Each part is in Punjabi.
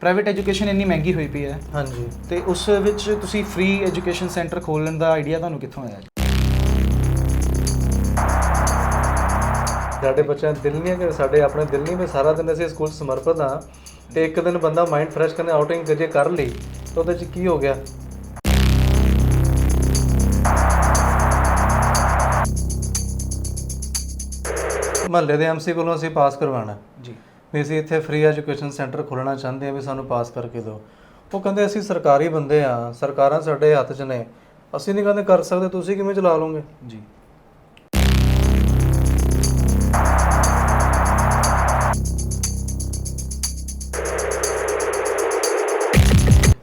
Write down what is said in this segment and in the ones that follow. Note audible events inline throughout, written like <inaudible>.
ਪ੍ਰਾਈਵੇਟ ਐਜੂਕੇਸ਼ਨ ਇੰਨੀ ਮਹਿੰਗੀ ਹੋਈ ਪਈ ਹੈ। ਹਾਂਜੀ। ਤੇ ਉਸ ਵਿੱਚ ਤੁਸੀਂ ਫ੍ਰੀ ਐਜੂਕੇਸ਼ਨ ਸੈਂਟਰ ਖੋਲਣ ਦਾ ਆਈਡੀਆ ਤੁਹਾਨੂੰ ਕਿੱਥੋਂ ਆਇਆ? ਜੀ ਸਾਡੇ ਬੱਚਿਆਂ ਦਿਲ ਨਹੀਂ ਹੈ ਕਿ ਸਾਡੇ ਆਪਣੇ ਦਿਲ ਨਹੀਂ ਵੀ ਸਾਰਾ ਦਿਨ ਅਸੀਂ ਸਕੂਲ ਸਮਰਪਿਤ ਹਾਂ ਤੇ ਇੱਕ ਦਿਨ ਬੰਦਾ ਮਾਈਂਡ ਫਰੈਸ਼ ਕਰਨ ਆਊਟਿੰਗ ਜੇ ਕਰ ਲਈ ਤਾਂ ਉਹਦੇ ਚ ਕੀ ਹੋ ਗਿਆ? ਮਹੱਲੇ ਦੇ ਐਮਸੀ ਕੋਲੋਂ ਅਸੀਂ ਪਾਸ ਕਰਵਾਉਣਾ। ਜੀ। ਵੀ ਅਸੀਂ ਇੱਥੇ ਫ੍ਰੀ ਐਜੂਕੇਸ਼ਨ ਸੈਂਟਰ ਖੋਲ੍ਹਣਾ ਚਾਹੁੰਦੇ ਹਾਂ ਵੀ ਸਾਨੂੰ ਪਾਸ ਕਰਕੇ ਦਿਓ। ਉਹ ਕਹਿੰਦੇ ਅਸੀਂ ਸਰਕਾਰੀ ਬੰਦੇ ਆ ਸਰਕਾਰਾਂ ਸਾਡੇ ਹੱਥ 'ਚ ਨੇ। ਅਸੀਂ ਨਹੀਂ ਕਹਿੰਦੇ ਕਰ ਸਕਦੇ ਤੁਸੀਂ ਕਿਵੇਂ ਚਲਾ ਲਓਗੇ? ਜੀ।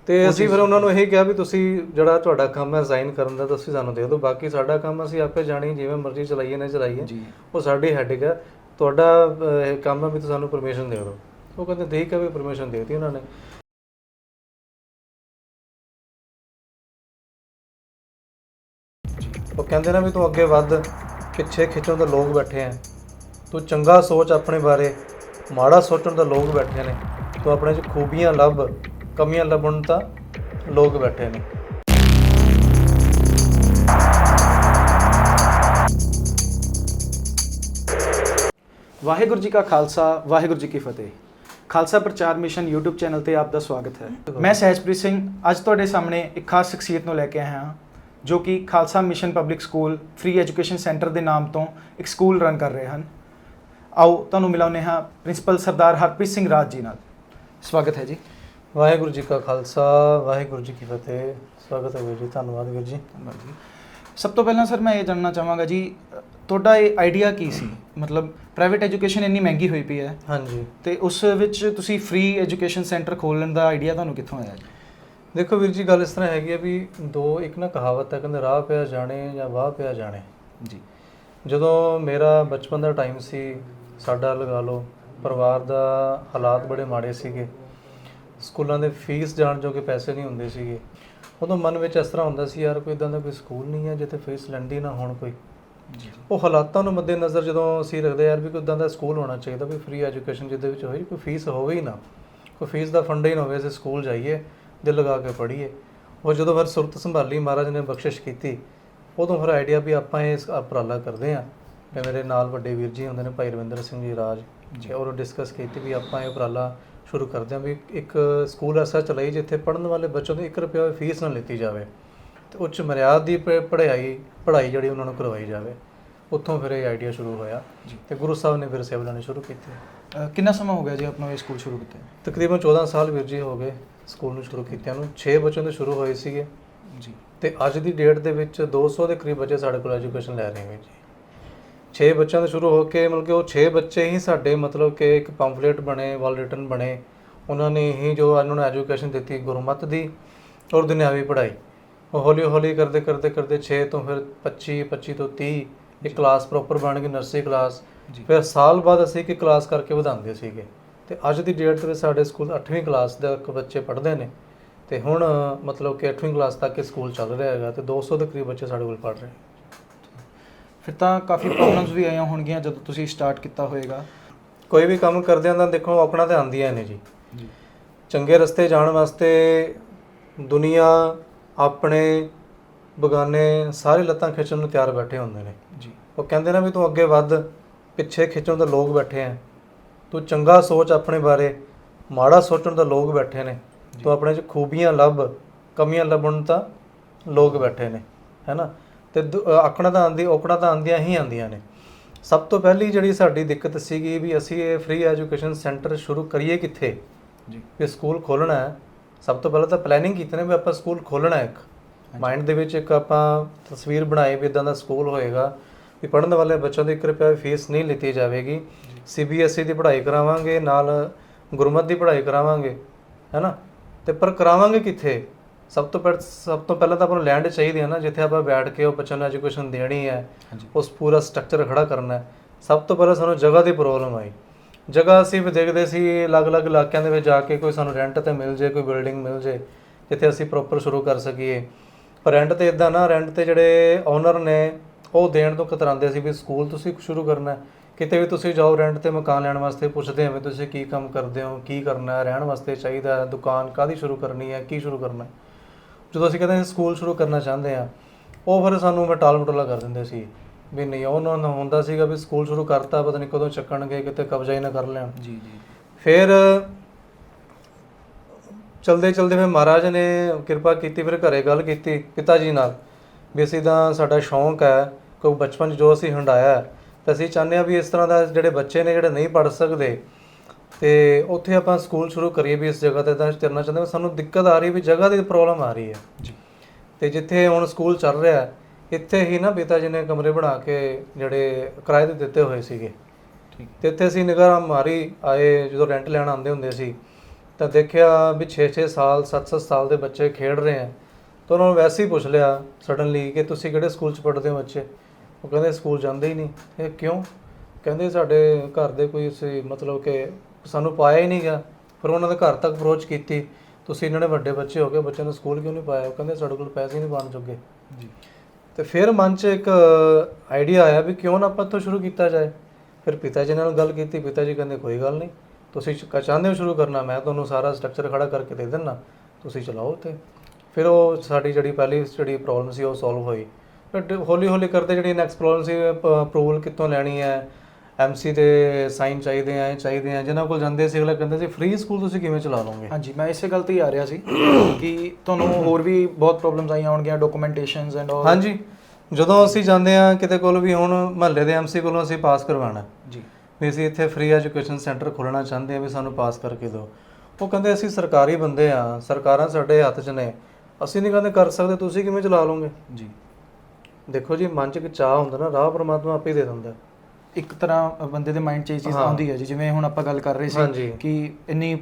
ਤੇ ਅਸੀਂ ਫਿਰ ਉਹਨਾਂ ਨੂੰ ਇਹ ਕਿਹਾ ਵੀ ਤੁਸੀਂ ਜਿਹੜਾ ਤੁਹਾਡਾ ਕੰਮ ਹੈ ਸਾਈਨ ਕਰਨ ਦਾ ਤੁਸੀਂ ਸਾਨੂੰ ਦੇ ਦਿਓ। ਬਾਕੀ ਸਾਡਾ ਕੰਮ ਅਸੀਂ ਆਪੇ ਜਾਣੀ ਜਿਵੇਂ ਮਰਜ਼ੀ ਚਲਾਈਏ ਨਾ ਚਲਾਈਏ। ਉਹ ਸਾਡੀ ਹੈਡਿਕ ਹੈ। ਤੁਹਾਡਾ ਇਹ ਕੰਮ ਹੈ ਵੀ ਤੁਸੀਂ ਸਾਨੂੰ ਪਰਮਿਸ਼ਨ ਦੇ ਦਿਓ। ਉਹ ਕਹਿੰਦੇ ਠੀਕ ਕੇ ਵੀ ਪਰਮਿਸ਼ਨ ਦੇ ਦਿੱਤੀ ਉਹਨਾਂ ਨੇ। ਉਹ ਕਹਿੰਦੇ ਨਾ ਵੀ ਤੂੰ ਅੱਗੇ ਵੱਧ, ਪਿੱਛੇ ਖਿੱਚਣ ਤਾਂ ਲੋਕ ਬੈਠੇ ਆ। ਤੂੰ ਚੰਗਾ ਸੋਚ ਆਪਣੇ ਬਾਰੇ, ਮਾੜਾ ਸੋਚਣ ਤਾਂ ਲੋਕ ਬੈਠੇ ਨੇ। ਤੂੰ ਆਪਣੇ 'ਚ ਖੂਬੀਆਂ ਲੱਭ, ਕਮੀਆਂ ਲੱਭਣ ਤਾਂ ਲੋਕ ਬੈਠੇ ਨੇ। ਵਾਹਿਗੁਰੂ ਜੀ ਕਾ ਖਾਲਸਾ ਵਾਹਿਗੁਰੂ ਜੀ ਕੀ ਫਤਿਹ। ਖਾਲਸਾ ਪ੍ਰਚਾਰ ਮਿਸ਼ਨ YouTube ਚੈਨਲ ਤੇ ਆਪ ਦਾ ਸਵਾਗਤ ਹੈ। ਮੈਂ ਸਹਿਜਪ੍ਰੀਤ ਸਿੰਘ ਅੱਜ ਤੁਹਾਡੇ ਸਾਹਮਣੇ ਇੱਕ ਖਾਸ ਸ਼ਖਸੀਅਤ ਨੂੰ ਲੈ ਕੇ ਆਇਆ ਹਾਂ ਜੋ ਕਿ Khalsa mission public school free education centre ਦੇ ਨਾਮ ਤੋਂ ਇੱਕ ਸਕੂਲ ਰਨ ਕਰ ਰਹੇ ਹਨ। ਆਓ ਤੁਹਾਨੂੰ ਮਿਲਾਉਂਦੇ ਹਾਂ ਪ੍ਰਿੰਸੀਪਲ ਸਰਦਾਰ ਹਰਪ੍ਰੀਤ ਸਿੰਘ ਰਾਜ ਜੀ ਨਾਲ। ਸਵਾਗਤ ਹੈ ਜੀ। ਵਾਹਿਗੁਰੂ ਜੀ ਕਾ ਖਾਲਸਾ ਵਾਹਿਗੁਰੂ ਜੀ ਕੀ ਫਤਿਹ। ਸਵਾਗਤ ਹੈ ਵੀਰ ਜੀ ਧੰਨਵਾਦ ਵੀਰ ਜੀ ਧੰਨਵਾਦ ਜੀ। ਸਭ ਤੋਂ ਪਹਿਲਾਂ ਸਰ ਮੈਂ ਇਹ ਜਾਣਨਾ ਚਾਹਾਂਗਾ ਜੀ ਤੁਹਾਡਾ ਇਹ ਆਈਡੀਆ ਕੀ ਸੀ? ਮਤਲਬ ਪ੍ਰਾਈਵੇਟ ਐਜੂਕੇਸ਼ਨ ਇੰਨੀ ਮਹਿੰਗੀ ਹੋਈ ਪਈ ਹੈ। ਹਾਂਜੀ। ਤੇ ਉਸ ਵਿੱਚ ਤੁਸੀਂ ਫ੍ਰੀ ਐਜੂਕੇਸ਼ਨ ਸੈਂਟਰ ਖੋਲਣ ਦਾ ਆਈਡੀਆ ਤੁਹਾਨੂੰ ਕਿੱਥੋਂ ਆਇਆ ਜੀ? ਦੇਖੋ ਵੀਰ ਜੀ ਗੱਲ ਇਸ ਤਰ੍ਹਾਂ ਹੈਗੀ ਆ ਵੀ ਦੋ ਇੱਕ ਨਾ ਕਹਾਵਤ ਹੈ ਕਹਿੰਦੇ ਰਾਹ ਪਿਆ ਜਾਣੇ ਜਾਂ ਵਾਹ ਪਿਆ ਜਾਣੇ। ਜੀ। ਜਦੋਂ ਮੇਰਾ ਬਚਪਨ ਦਾ ਟਾਈਮ ਸੀ ਸਾਡਾ ਲਗਾ ਲਓ ਪਰਿਵਾਰ ਦਾ ਹਾਲਾਤ ਬੜੇ ਮਾੜੇ ਸੀਗੇ। ਸਕੂਲਾਂ ਦੇ ਫੀਸ ਜਾਣ ਜੋਗੇ ਪੈਸੇ ਨਹੀਂ ਹੁੰਦੇ ਸੀਗੇ। ਉਦੋਂ ਮਨ ਵਿੱਚ ਇਸ ਤਰ੍ਹਾਂ ਹੁੰਦਾ ਸੀ ਯਾਰ ਕੋਈ ਇਦਾਂ ਦਾ ਕੋਈ ਸਕੂਲ ਨਹੀਂ ਹੈ ਜਿੱਥੇ ਫੀਸ ਲੈਂਦੀ ਨਾ ਹੋਣ ਕੋਈ। ਉਹ ਹਾਲਾਤਾਂ ਨੂੰ ਮੱਦੇਨਜ਼ਰ ਜਦੋਂ ਅਸੀਂ ਰੱਖਦੇ ਯਾਰ ਵੀ ਕੋਈ ਇਦਾਂ ਦਾ ਸਕੂਲ ਹੋਣਾ ਚਾਹੀਦਾ ਵੀ ਫ੍ਰੀ ਐਜੂਕੇਸ਼ਨ ਜਿਹਦੇ ਵਿੱਚ ਹੋਏ ਕੋਈ ਫੀਸ ਹੋਵੇ ਹੀ ਨਾ ਕੋਈ ਫੀਸ ਦਾ ਫੰਡ ਹੀ ਨਾ ਹੋਵੇ ਅਸੀਂ ਸਕੂਲ ਜਾਈਏ ਦਿਲ ਲਗਾ ਕੇ ਪੜ੍ਹੀਏ। ਉਹ ਜਦੋਂ ਫਿਰ ਸੁਰਤ ਸੰਭਾਲੀ ਮਹਾਰਾਜ ਨੇ ਬਖਸ਼ਿਸ਼ ਕੀਤੀ ਉਦੋਂ ਫਿਰ ਆਈਡੀਆ ਵੀ ਆਪਾਂ ਇਸ ਉਪਰਾਲਾ ਕਰਦੇ ਆ ਤੇ ਮੇਰੇ ਨਾਲ ਵੱਡੇ ਵੀਰ ਜੀ ਹੁੰਦੇ ਨੇ ਭਾਈ ਰਵਿੰਦਰ ਸਿੰਘ ਜੀ ਰਾਜ ਜੀ। ਔਰ ਡਿਸਕਸ ਕੀਤੀ ਵੀ ਆਪਾਂ ਇਹ ਉਪਰਾਲਾ ਸ਼ੁਰੂ ਕਰਦੇ ਆ ਵੀ ਇੱਕ ਸਕੂਲ ਐਸਾ ਚਲਾਈ ਜਿੱਥੇ ਪੜ੍ਹਨ ਵਾਲੇ ਬੱਚਿਆਂ ਤੋਂ 1 ਰੁਪਿਆ ਵੀ ਫੀਸ ਨਾ ਲਿੱਤੀ ਜਾਵੇ। ਤੇ ਉੱਚ ਮਰਿਆਦ ਦੀ ਪੜ੍ਹਾਈ ਪੜ੍ਹਾਈ ਜਿਹੜੀ ਉਹਨਾਂ ਨੂੰ ਕਰਵਾਈ ਜਾਵੇ। ਉੱਥੋਂ ਫਿਰ ਇਹ ਆਈਡੀਆ ਸ਼ੁਰੂ ਹੋਇਆ। ਤੇ ਗੁਰੂ ਸਾਹਿਬ ਨੇ ਫਿਰ ਸੇਵਾ ਲੈਣੀ ਸ਼ੁਰੂ ਕੀਤੀ। ਕਿੰਨਾ ਸਮਾਂ ਹੋ ਗਿਆ ਜੀ ਆਪਣਾ ਇਹ ਸਕੂਲ ਸ਼ੁਰੂ ਕੀਤਾ? ਤਕਰੀਬਨ 14 ਸਾਲ ਵੀਰ ਜੀ ਹੋ ਗਏ ਸਕੂਲ ਨੂੰ ਸ਼ੁਰੂ ਕੀਤਿਆਂ ਨੂੰ। 6 ਬੱਚਿਆਂ ਤੋਂ ਸ਼ੁਰੂ ਹੋਏ ਸੀਗੇ। ਜੀ। ਤੇ ਅੱਜ ਦੀ ਡੇਟ ਦੇ ਵਿੱਚ 200 ਦੇ ਕਰੀਬ ਬੱਚੇ ਸਾਡੇ ਕੋਲ ਐਜੂਕੇਸ਼ਨ ਲੈ ਰਹੇ ਨੇ ਜੀ। 6 ਬੱਚਿਆਂ ਤੋਂ ਸ਼ੁਰੂ ਹੋ ਕੇ ਮਤਲਬ ਕਿ ਉਹ 6 ਬੱਚੇ ਹੀ ਸਾਡੇ ਮਤਲਬ ਕਿ ਇੱਕ ਪੰਫਲੇਟ ਬਣੇ ਵੈਲ ਰਿਟਨ ਬਣੇ। ਉਹਨਾਂ ਨੇ ਹੀ ਜੋ ਉਹਨਾਂ ਨੂੰ ਐਜੂਕੇਸ਼ਨ ਦਿੱਤੀ ਗੁਰਮਤ ਦੀ ਔਰ ਦੁਨਿਆਵੀ ਪੜ੍ਹਾਈ। ਹੌਲੀ ਹੌਲੀ ਕਰਦੇ ਕਰਦੇ ਕਰਦੇ 6 ਤੋਂ ਫਿਰ 25 25 ਤੋਂ 30 ਇੱਕ ਕਲਾਸ ਪ੍ਰੋਪਰ ਬਣ ਗਈ ਨਰਸਰੀ ਕਲਾਸ। ਫਿਰ ਸਾਲ ਬਾਅਦ ਅਸੀਂ ਇੱਕ ਕਲਾਸ ਕਰਕੇ ਵਧਾਉਂਦੇ ਸੀਗੇ। ਤੇ ਅੱਜ ਦੀ ਡੇਟ ਤੇ ਸਾਡੇ ਸਕੂਲ 8ਵੀਂ ਕਲਾਸ ਤੱਕ ਬੱਚੇ ਪੜ੍ਹਦੇ ਨੇ। ਤੇ ਹੁਣ ਮਤਲਬ ਕਿ 8ਵੀਂ ਕਲਾਸ ਤੱਕ ਇਹ ਸਕੂਲ ਚੱਲ ਰਿਹਾ ਹੈਗਾ ਤੇ 200 ਦੇ ਕਰੀਬ ਬੱਚੇ ਸਾਡੇ ਕੋਲ ਪੜ੍ਹ ਰਹੇ ਫਿਰ ਤਾਂ ਕਾਫੀ ਪ੍ਰੋਬਲਮਸ ਵੀ ਆਈਆਂ ਹੋਣਗੀਆਂ ਜਦੋਂ ਤੁਸੀਂ ਸਟਾਰਟ ਕੀਤਾ ਹੋਵੇਗਾ ਕੋਈ ਵੀ ਕੰਮ ਕਰਦਿਆਂ ਤਾਂ ਦੇਖੋ ਆਪਣਾ ਤੇ ਆਉਂਦੀਆਂ ਨੇ ਜੀ। ਚੰਗੇ ਰਸਤੇ ਜਾਣ ਵਾਸਤੇ ਦੁਨੀਆ ਆਪਣੇ ਬਗਾਨੇ ਸਾਰੇ ਲੱਤਾਂ ਖਿੱਚਣ ਨੂੰ ਤਿਆਰ ਬੈਠੇ ਹੁੰਦੇ ਨੇ। ਜੀ। ਉਹ ਕਹਿੰਦੇ ਨਾ ਵੀ ਤੂੰ ਅੱਗੇ ਵੱਧ ਪਿੱਛੇ ਖਿੱਚਣ ਤਾਂ ਲੋਕ ਬੈਠੇ ਆ। ਤੂੰ ਚੰਗਾ ਸੋਚ ਆਪਣੇ ਬਾਰੇ ਮਾੜਾ ਸੋਚਣ ਤਾਂ ਲੋਕ ਬੈਠੇ ਨੇ। ਤੂੰ ਆਪਣੇ 'ਚ ਖੂਬੀਆਂ ਲੱਭ ਕਮੀਆਂ ਲੱਭਣ ਤਾਂ ਲੋਕ ਬੈਠੇ ਨੇ ਹੈਨਾ ਤੇ ਆਖਣਾ ਤਾਂ ਆਂਦੀ ਔਕਣਾ ਤਾਂ ਆਂਦੀਆਂ ਹੀ ਆਂਦੀਆਂ ਨੇ। ਸਭ ਤੋਂ ਪਹਿਲੀ ਜਿਹੜੀ ਸਾਡੀ ਦਿੱਕਤ ਸੀਗੀ ਵੀ ਅਸੀਂ ਇਹ ਫ੍ਰੀ ਐਜੂਕੇਸ਼ਨ ਸੈਂਟਰ ਸ਼ੁਰੂ ਕਰੀਏ ਕਿੱਥੇ? ਜੀ। ਵੀ ਸਕੂਲ ਖੋਲਣਾ ਹੈ। ਸਭ ਤੋਂ ਪਹਿਲਾਂ ਤਾਂ ਪਲੈਨਿੰਗ ਕੀਤੀ ਨੇ ਵੀ ਆਪਾਂ ਸਕੂਲ ਖੋਲਣਾ ਹੈ ਇੱਕ ਮਾਈਂਡ ਦੇ ਵਿੱਚ ਇੱਕ ਆਪਾਂ ਤਸਵੀਰ ਬਣਾਈ ਵੀ ਇਦਾਂ ਦਾ ਸਕੂਲ ਹੋਏਗਾ। ਵੀ ਪੜ੍ਹਨ ਵਾਲੇ ਬੱਚਿਆਂ ਦੀ 1 ਰੁਪਿਆ ਫੀਸ ਨਹੀਂ ਲਿੱਤੀ ਜਾਵੇਗੀ। ਸੀਬੀਐਸਈ ਦੀ ਪੜ੍ਹਾਈ ਕਰਾਵਾਂਗੇ ਨਾਲ ਗੁਰਮਤ ਦੀ ਪੜ੍ਹਾਈ ਕਰਾਵਾਂਗੇ ਹੈਨਾ? ਤੇ ਪਰ ਕਰਾਵਾਂਗੇ ਕਿੱਥੇ? ਸਭ ਤੋਂ ਪਹਿਲਾਂ ਸਭ ਤੋਂ ਪਹਿਲਾਂ ਤਾਂ ਆਪਾਂ ਨੂੰ ਲੈਂਡ ਚਾਹੀਦੀ ਹੈ ਨਾ ਜਿੱਥੇ ਆਪਾਂ ਬੈਠ ਕੇ ਉਹ ਬੱਚਿਆਂ ਨੂੰ ਐਜੂਕੇਸ਼ਨ ਦੇਣੀ ਹੈ। ਉਸ ਪੂਰਾ ਸਟਰਕਚਰ ਖੜਾ ਕਰਨਾ ਹੈ। ਸਭ ਤੋਂ ਪਹਿਲਾਂ ਸਾਨੂੰ ਜਗ੍ਹਾ ਦੀ ਪ੍ਰੋਬਲਮ ਆਈ। ਜਗ੍ਹਾ ਅਸੀਂ ਵੀ ਦੇਖਦੇ ਸੀ, ਅਲੱਗ-ਅਲੱਗ ਇਲਾਕਿਆਂ ਦੇ ਵਿੱਚ ਜਾ ਕੇ ਕੋਈ ਸਾਨੂੰ ਰੈਂਟ ਤੇ ਮਿਲ ਜੇ, ਕੋਈ ਬਿਲਡਿੰਗ ਮਿਲ ਜੇ, ਜਿੱਥੇ ਅਸੀਂ ਪ੍ਰੋਪਰ ਸ਼ੁਰੂ ਕਰ ਸਕੀਏ। ਪਰ ਰੈਂਟ ਤੇ ਇਦਾਂ ਨਾ ਰੈਂਟ ਤੇ ਜਿਹੜੇ ਓਨਰ ਨੇ, ਉਹ ਦੇਣ ਤੋਂ ਕਤਰਾਉਂਦੇ ਸੀ ਵੀ ਸਕੂਲ ਤੁਸੀਂ ਸ਼ੁਰੂ ਕਰਨਾ ਹੈ। ਕਿਤੇ ਵੀ ਤੁਸੀਂ ਜਾਓ ਰੈਂਟ ਤੇ ਮਕਾਨ ਲੈਣ ਵਾਸਤੇ ਪੁੱਛਦੇ ਆ ਵੀ ਤੁਸੀਂ ਕੀ ਕੰਮ ਕਰਦੇ ਹੋ, ਕੀ ਕਰਨਾ ਹੈ, ਰਹਿਣ ਵਾਸਤੇ ਚਾਹੀਦਾ ਦੁਕਾਨ ਕਾਦੀ ਸ਼ੁਰੂ ਕਰਨੀ ਹੈ, ਕੀ ਸ਼ੁਰੂ ਕਰਨਾ ਜਦੋਂ ਅਸੀਂ ਕਹਿੰਦੇ ਸਕੂਲ ਸ਼ੁਰੂ ਕਰਨਾ ਚਾਹੁੰਦੇ ਆ, ਉਹ ਫਿਰ ਸਾਨੂੰ ਮਟਾਲ ਮਟੋਲਾ ਕਰ ਦਿੰਦੇ ਸੀ। ਵੀ ਨਹੀਂ ਉਹਨਾਂ ਨੂੰ ਹੁੰਦਾ ਸੀਗਾ ਵੀ ਸਕੂਲ ਸ਼ੁਰੂ ਕਰਤਾ ਪਤਾ ਨਹੀਂ ਕਦੋਂ ਚੱਕਣਗੇ ਕਿਤੇ ਕਬਜ਼ਾ ਹੀ ਨਾ ਕਰ ਲੈਣ। ਜੀ ਜੀ। ਫਿਰ ਚਲਦੇ ਚਲਦੇ ਫਿਰ ਮਹਾਰਾਜ ਨੇ ਕਿਰਪਾ ਕੀਤੀ ਫਿਰ ਘਰੇ ਗੱਲ ਕੀਤੀ ਪਿਤਾ ਜੀ ਨਾਲ ਵੀ ਅਸੀਂ ਤਾਂ ਸਾਡਾ ਸ਼ੌਂਕ ਹੈ ਕੋਈ ਬਚਪਨ ਜੋ ਅਸੀਂ ਹੰਡਾਇਆ ਹੈ, ਤਾਂ ਅਸੀਂ ਚਾਹੁੰਦੇ ਹਾਂ ਵੀ ਇਸ ਤਰ੍ਹਾਂ ਦਾ ਜਿਹੜੇ ਬੱਚੇ ਨੇ ਜਿਹੜੇ ਨਹੀਂ ਪੜ੍ਹ ਸਕਦੇ ਤੇ ਉੱਥੇ ਆਪਾਂ ਸਕੂਲ ਸ਼ੁਰੂ ਕਰੀਏ ਵੀ ਇਸ ਜਗ੍ਹਾ ਤੇ ਤਾਂ ਕਰਨਾ ਚਾਹੁੰਦੇ ਸਾਨੂੰ ਦਿੱਕਤ ਆ ਰਹੀ ਵੀ ਜਗ੍ਹਾ ਦੀ ਪ੍ਰੋਬਲਮ ਆ ਰਹੀ ਹੈ। ਜੀ। ਤੇ ਜਿੱਥੇ ਹੁਣ ਸਕੂਲ ਚੱਲ ਰਿਹਾ ਹੈ, ਇੱਥੇ ਹੀ ਨਾ ਪਿਤਾ ਜੀ ਨੇ ਕਮਰੇ ਬਣਾ ਕੇ ਜਿਹੜੇ ਕਿਰਾਏ ਤੇ ਦਿੱਤੇ ਹੋਏ ਸੀਗੇ। ਠੀਕ। ਤੇ ਇੱਥੇ ਅਸੀਂ ਨਿਗਾਹ ਮਾਰੀ ਆਏ ਜਦੋਂ ਰੈਂਟ ਲੈਣ ਆਉਂਦੇ ਹੁੰਦੇ ਸੀ ਤਾਂ ਦੇਖਿਆ ਵੀ 6-6 ਸਾਲ 7-7 ਸਾਲ ਦੇ ਬੱਚੇ ਖੇਡ ਰਹੇ ਆ। ਤਾਂ ਉਹਨਾਂ ਨੂੰ ਵੈਸੇ ਹੀ ਪੁੱਛ ਲਿਆ ਸਡਨਲੀ ਕਿ ਤੁਸੀਂ ਕਿਹੜੇ ਸਕੂਲ 'ਚ ਪੜ੍ਹਦੇ ਹੋ ਬੱਚੇ? ਉਹ ਕਹਿੰਦੇ ਸਕੂਲ ਜਾਂਦੇ ਹੀ ਨਹੀਂ। ਇਹ ਕਿਉਂ? ਕਹਿੰਦੇ ਸਾਡੇ ਘਰ ਦੇ ਕੋਈ ਸੀ ਮਤਲਬ ਕਿ ਸਾਨੂੰ ਪਾਇਆ ਹੀ ਨਹੀਂ ਗਿਆ ਫਿਰ ਉਹਨਾਂ ਦੇ ਘਰ ਤੱਕ ਅਪਰੋਚ ਕੀਤੀ। ਤੁਸੀਂ ਇਹਨਾਂ ਨੇ ਵੱਡੇ ਬੱਚੇ ਹੋ ਗਏ ਬੱਚਿਆਂ ਨੂੰ ਸਕੂਲ ਕਿਉਂ ਨਹੀਂ ਪਾਇਆ? ਉਹ ਕਹਿੰਦੇ ਸਾਡੇ ਕੋਲ ਪੈਸੇ ਨਹੀਂ ਬਣ ਚੁੱਕੇ ਜੀ। ਤੇ ਫਿਰ ਮਨ 'ਚ ਇੱਕ ਆਈਡੀਆ ਆਇਆ ਵੀ ਕਿਉਂ ਨਾ ਆਪਾਂ ਤੋਂ ਸ਼ੁਰੂ ਕੀਤਾ ਜਾਏ। ਫਿਰ ਪਿਤਾ ਜੀ ਨਾਲ ਗੱਲ ਕੀਤੀ, ਪਿਤਾ ਜੀ ਕਹਿੰਦੇ, ਕੋਈ ਗੱਲ ਨਹੀਂ, ਤੁਸੀਂ ਚ- ਚਾਹੁੰਦੇ ਹੋ ਸ਼ੁਰੂ ਕਰਨਾ, ਮੈਂ ਤੁਹਾਨੂੰ ਸਾਰਾ ਸਟਰਕਚਰ ਖੜਾ ਕਰਕੇ ਦੇ ਦਿੰਦਾ, ਤੁਸੀਂ ਚਲਾਓ ਤੇ। ਫਿਰ ਉਹ ਸਾਡੀ ਜਿਹੜੀ ਪਹਿਲੀ ਜਿਹੜੀ ਪ੍ਰੋਬਲਮ ਸੀ, ਉਹ ਸੋਲਵ ਹੋਈ। ਫਿਰ ਹੌਲੀ ਹੌਲੀ ਕਰਦੇ, ਜਿਹੜੀ ਨੈਕਸਟ ਪ੍ਰੋਬਲਮ ਸੀ ਅਪਰੂਵਲ ਕਿੱਥੋਂ ਲੈਣੀ ਹੈ ਐਮਸੀ ਦੇ ਸਾਈਨ ਚਾਹੀਦੇ ਆ ਚਾਹੀਦੇ ਆ। ਜਿਨ੍ਹਾਂ ਕੋਲ ਜਾਂਦੇ ਸੀ ਅਗਲਾ ਕਹਿੰਦੇ ਸੀ ਫ੍ਰੀ ਸਕੂਲ ਤੁਸੀਂ ਕਿਵੇਂ ਚਲਾ ਲਓਗੇ? ਹਾਂਜੀ ਮੈਂ ਇਸੇ ਗੱਲ ਤੇ ਹੀ ਆ ਰਿਹਾ ਸੀ ਕਿ ਤੁਹਾਨੂੰ ਹੋਰ ਵੀ ਬਹੁਤ ਪ੍ਰੋਬਲਮਸ ਆਈਆਂ ਹੋਣਗੀਆਂ ਡਾਕੂਮੈਂਟੇਸ਼ਨਸ ਐਂਡ ਆਲ ਹਾਂਜੀ ਜਦੋਂ ਅਸੀਂ ਜਾਂਦੇ ਆ ਕਿਤੇ ਕੋਲ ਵੀ ਹੁਣ ਮਹੱਲੇ ਦੇ ਐਮਸੀ ਕੋਲੋਂ ਅਸੀਂ ਪਾਸ ਕਰਵਾਉਣਾ। ਜੀ। ਵੀ ਅਸੀਂ ਇੱਥੇ ਫ੍ਰੀ ਐਜੂਕੇਸ਼ਨ ਸੈਂਟਰ ਖੋਲ੍ਹਣਾ ਚਾਹੁੰਦੇ ਆ ਵੀ ਸਾਨੂੰ ਪਾਸ ਕਰਕੇ ਦਿਓ। ਉਹ ਕਹਿੰਦੇ ਅਸੀਂ ਸਰਕਾਰੀ ਬੰਦੇ ਆ ਸਰਕਾਰਾਂ ਸਾਡੇ ਹੱਥ 'ਚ ਨੇ। ਅਸੀਂ ਨਹੀਂ ਕਹਿੰਦੇ ਕਰ ਸਕਦੇ ਤੁਸੀਂ ਕਿਵੇਂ ਚਲਾ ਲਓਗੇ? ਜੀ। ਦੇਖੋ ਜੀ ਮਨ 'ਚ ਇੱਕ ਚਾਹ ਹੁੰਦਾ ਨਾ ਰਾਹ ਪਰਮਾਤਮਾ ਆਪੇ ਦੇ ਦਿੰਦਾ। ਇੱਕ ਤਰ੍ਹਾਂ ਬੰਦੇ ਦੇ ਮਾਈਂਡ 'ਚ ਇਹ ਚੀਜ਼। ਆਉਂਦੀ ਹੈ ਜੀ ਜਿਵੇਂ ਹੁਣ ਆਪਾਂ ਗੱਲ ਕਰ ਰਹੇ। ਸੀ ਕਿ ਇੰਨੀ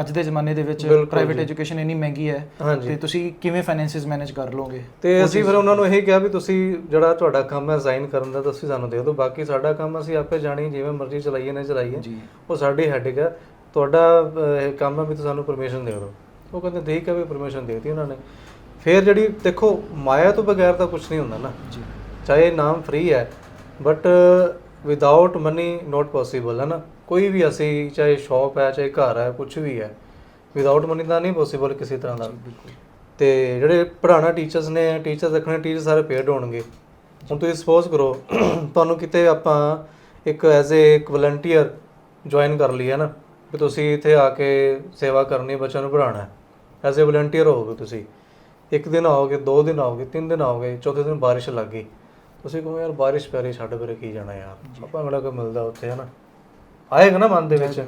ਅੱਜ ਦੇ ਜ਼ਮਾਨੇ ਦੇ ਵਿੱਚ ਪ੍ਰਾਈਵੇਟ। ਐਜੂਕੇਸ਼ਨ ਇੰਨੀ ਮਹਿੰਗੀ ਹੈ ਤੇ ਤੁਸੀਂ ਕਿਵੇਂ ਫਾਈਨੈਂਸਿਸ ਮੈਨੇਜ ਕਰ ਲਓਗੇ? ਤੇ ਅਸੀਂ ਫਿਰ ਉਹਨਾਂ ਨੂੰ ਇਹੀ ਕਿਹਾ ਵੀ ਤੁਸੀਂ ਜਿਹੜਾ ਤੁਹਾਡਾ ਕੰਮ ਹੈ ਸਾਈਨ ਕਰਨ ਦਾ ਤੁਸੀਂ ਸਾਨੂੰ ਦੇ ਦਿਓ। ਬਾਕੀ ਸਾਡਾ ਕੰਮ ਅਸੀਂ ਆਪੇ ਜਾਣੀ ਜਿਵੇਂ ਮਰਜ਼ੀ ਚਲਾਈਏ ਨਾ ਚਲਾਈਏ। ਉਹ ਸਾਡੀ ਹੈਡਿਕ ਹੈ। ਤੁਹਾਡਾ ਕੰਮ ਹੈ ਵੀ ਤੁਸੀਂ ਸਾਨੂੰ ਪਰਮਿਸ਼ਨ ਦੇ ਦਿਓ। ਉਹ ਕਹਿੰਦੇ ਠੀਕ ਹੈ ਵੀ ਪਰਮਿਸ਼ਨ ਦੇ ਦਿੱਤੀ ਉਹਨਾਂ ਨੇ। ਫਿਰ ਜਿਹੜੀ ਦੇਖੋ ਮਾਇਆ ਤੋਂ ਬਗੈਰ ਤਾਂ ਕੁਝ ਨਹੀਂ ਹੁੰਦਾ ਨਾ। ਜੀ। ਚਾਹੇ ਨਾਮ ਫ੍ਰੀ ਹੈ but without money not possible ਹੈ ਨਾ ਕੋਈ ਵੀ ਅਸੀਂ ਚਾਹੇ ਸ਼ਾਪ ਹੈ ਚਾਹੇ ਘਰ ਹੈ ਕੁਝ ਵੀ ਹੈ ਵਿਦਆਊਟ ਮਨੀ ਤਾਂ ਨਹੀਂ ਪੋਸੀਬਲ ਕਿਸੇ ਤਰ੍ਹਾਂ ਦਾ। ਤੇ ਜਿਹੜੇ ਪੜਾਉਣਾ ਟੀਚਰਸ ਨੇ ਟੀਚਰ ਰੱਖਣੇ ਟੀਚਰ ਸਾਰੇ ਪੇਡ ਹੋਣਗੇ। ਹੁਣ ਤੁਸੀਂ ਸਪੋਜ਼ ਕਰੋ ਤੁਹਾਨੂੰ ਕਿਤੇ ਆਪਾਂ ਇੱਕ ਐਜ਼ ਏ ਇੱਕ ਵਲੰਟੀਅਰ ਜੁਆਇਨ ਕਰ ਲਈ ਹੈ ਨਾ ਵੀ ਤੁਸੀਂ ਇੱਥੇ ਆ ਕੇ ਸੇਵਾ ਕਰਨੀ ਬੱਚਿਆਂ ਨੂੰ ਪੜਾਉਣਾ ਹੈ। ਐਜ਼ ਏ ਵਲੰਟੀਅਰ ਹੋਵੋਗੇ ਤੁਸੀਂ। ਇੱਕ ਦਿਨ ਆਓਗੇ ਦੋ ਦਿਨ ਆਓਗੇ ਤਿੰਨ ਦਿਨ ਆਓਗੇ ਚੌਥੇ ਦਿਨ ਬਾਰਿਸ਼ ਲੱਗ ਗਈ। ਤੁਸੀਂ ਕਹੋ ਯਾਰ ਬਾਰਿਸ਼ ਪੈ ਰਹੀ ਛੱਡ ਪਰੇ ਕੀ ਜਾਣਾ ਯਾਰ? ਆਪਾਂ ਅਗਲਾ ਕੋਈ ਮਿਲਦਾ ਉੱਥੇ ਹੈ ਨਾ ਆਏਗਾ ਨਾ ਮਨ ਦੇ ਵਿੱਚ?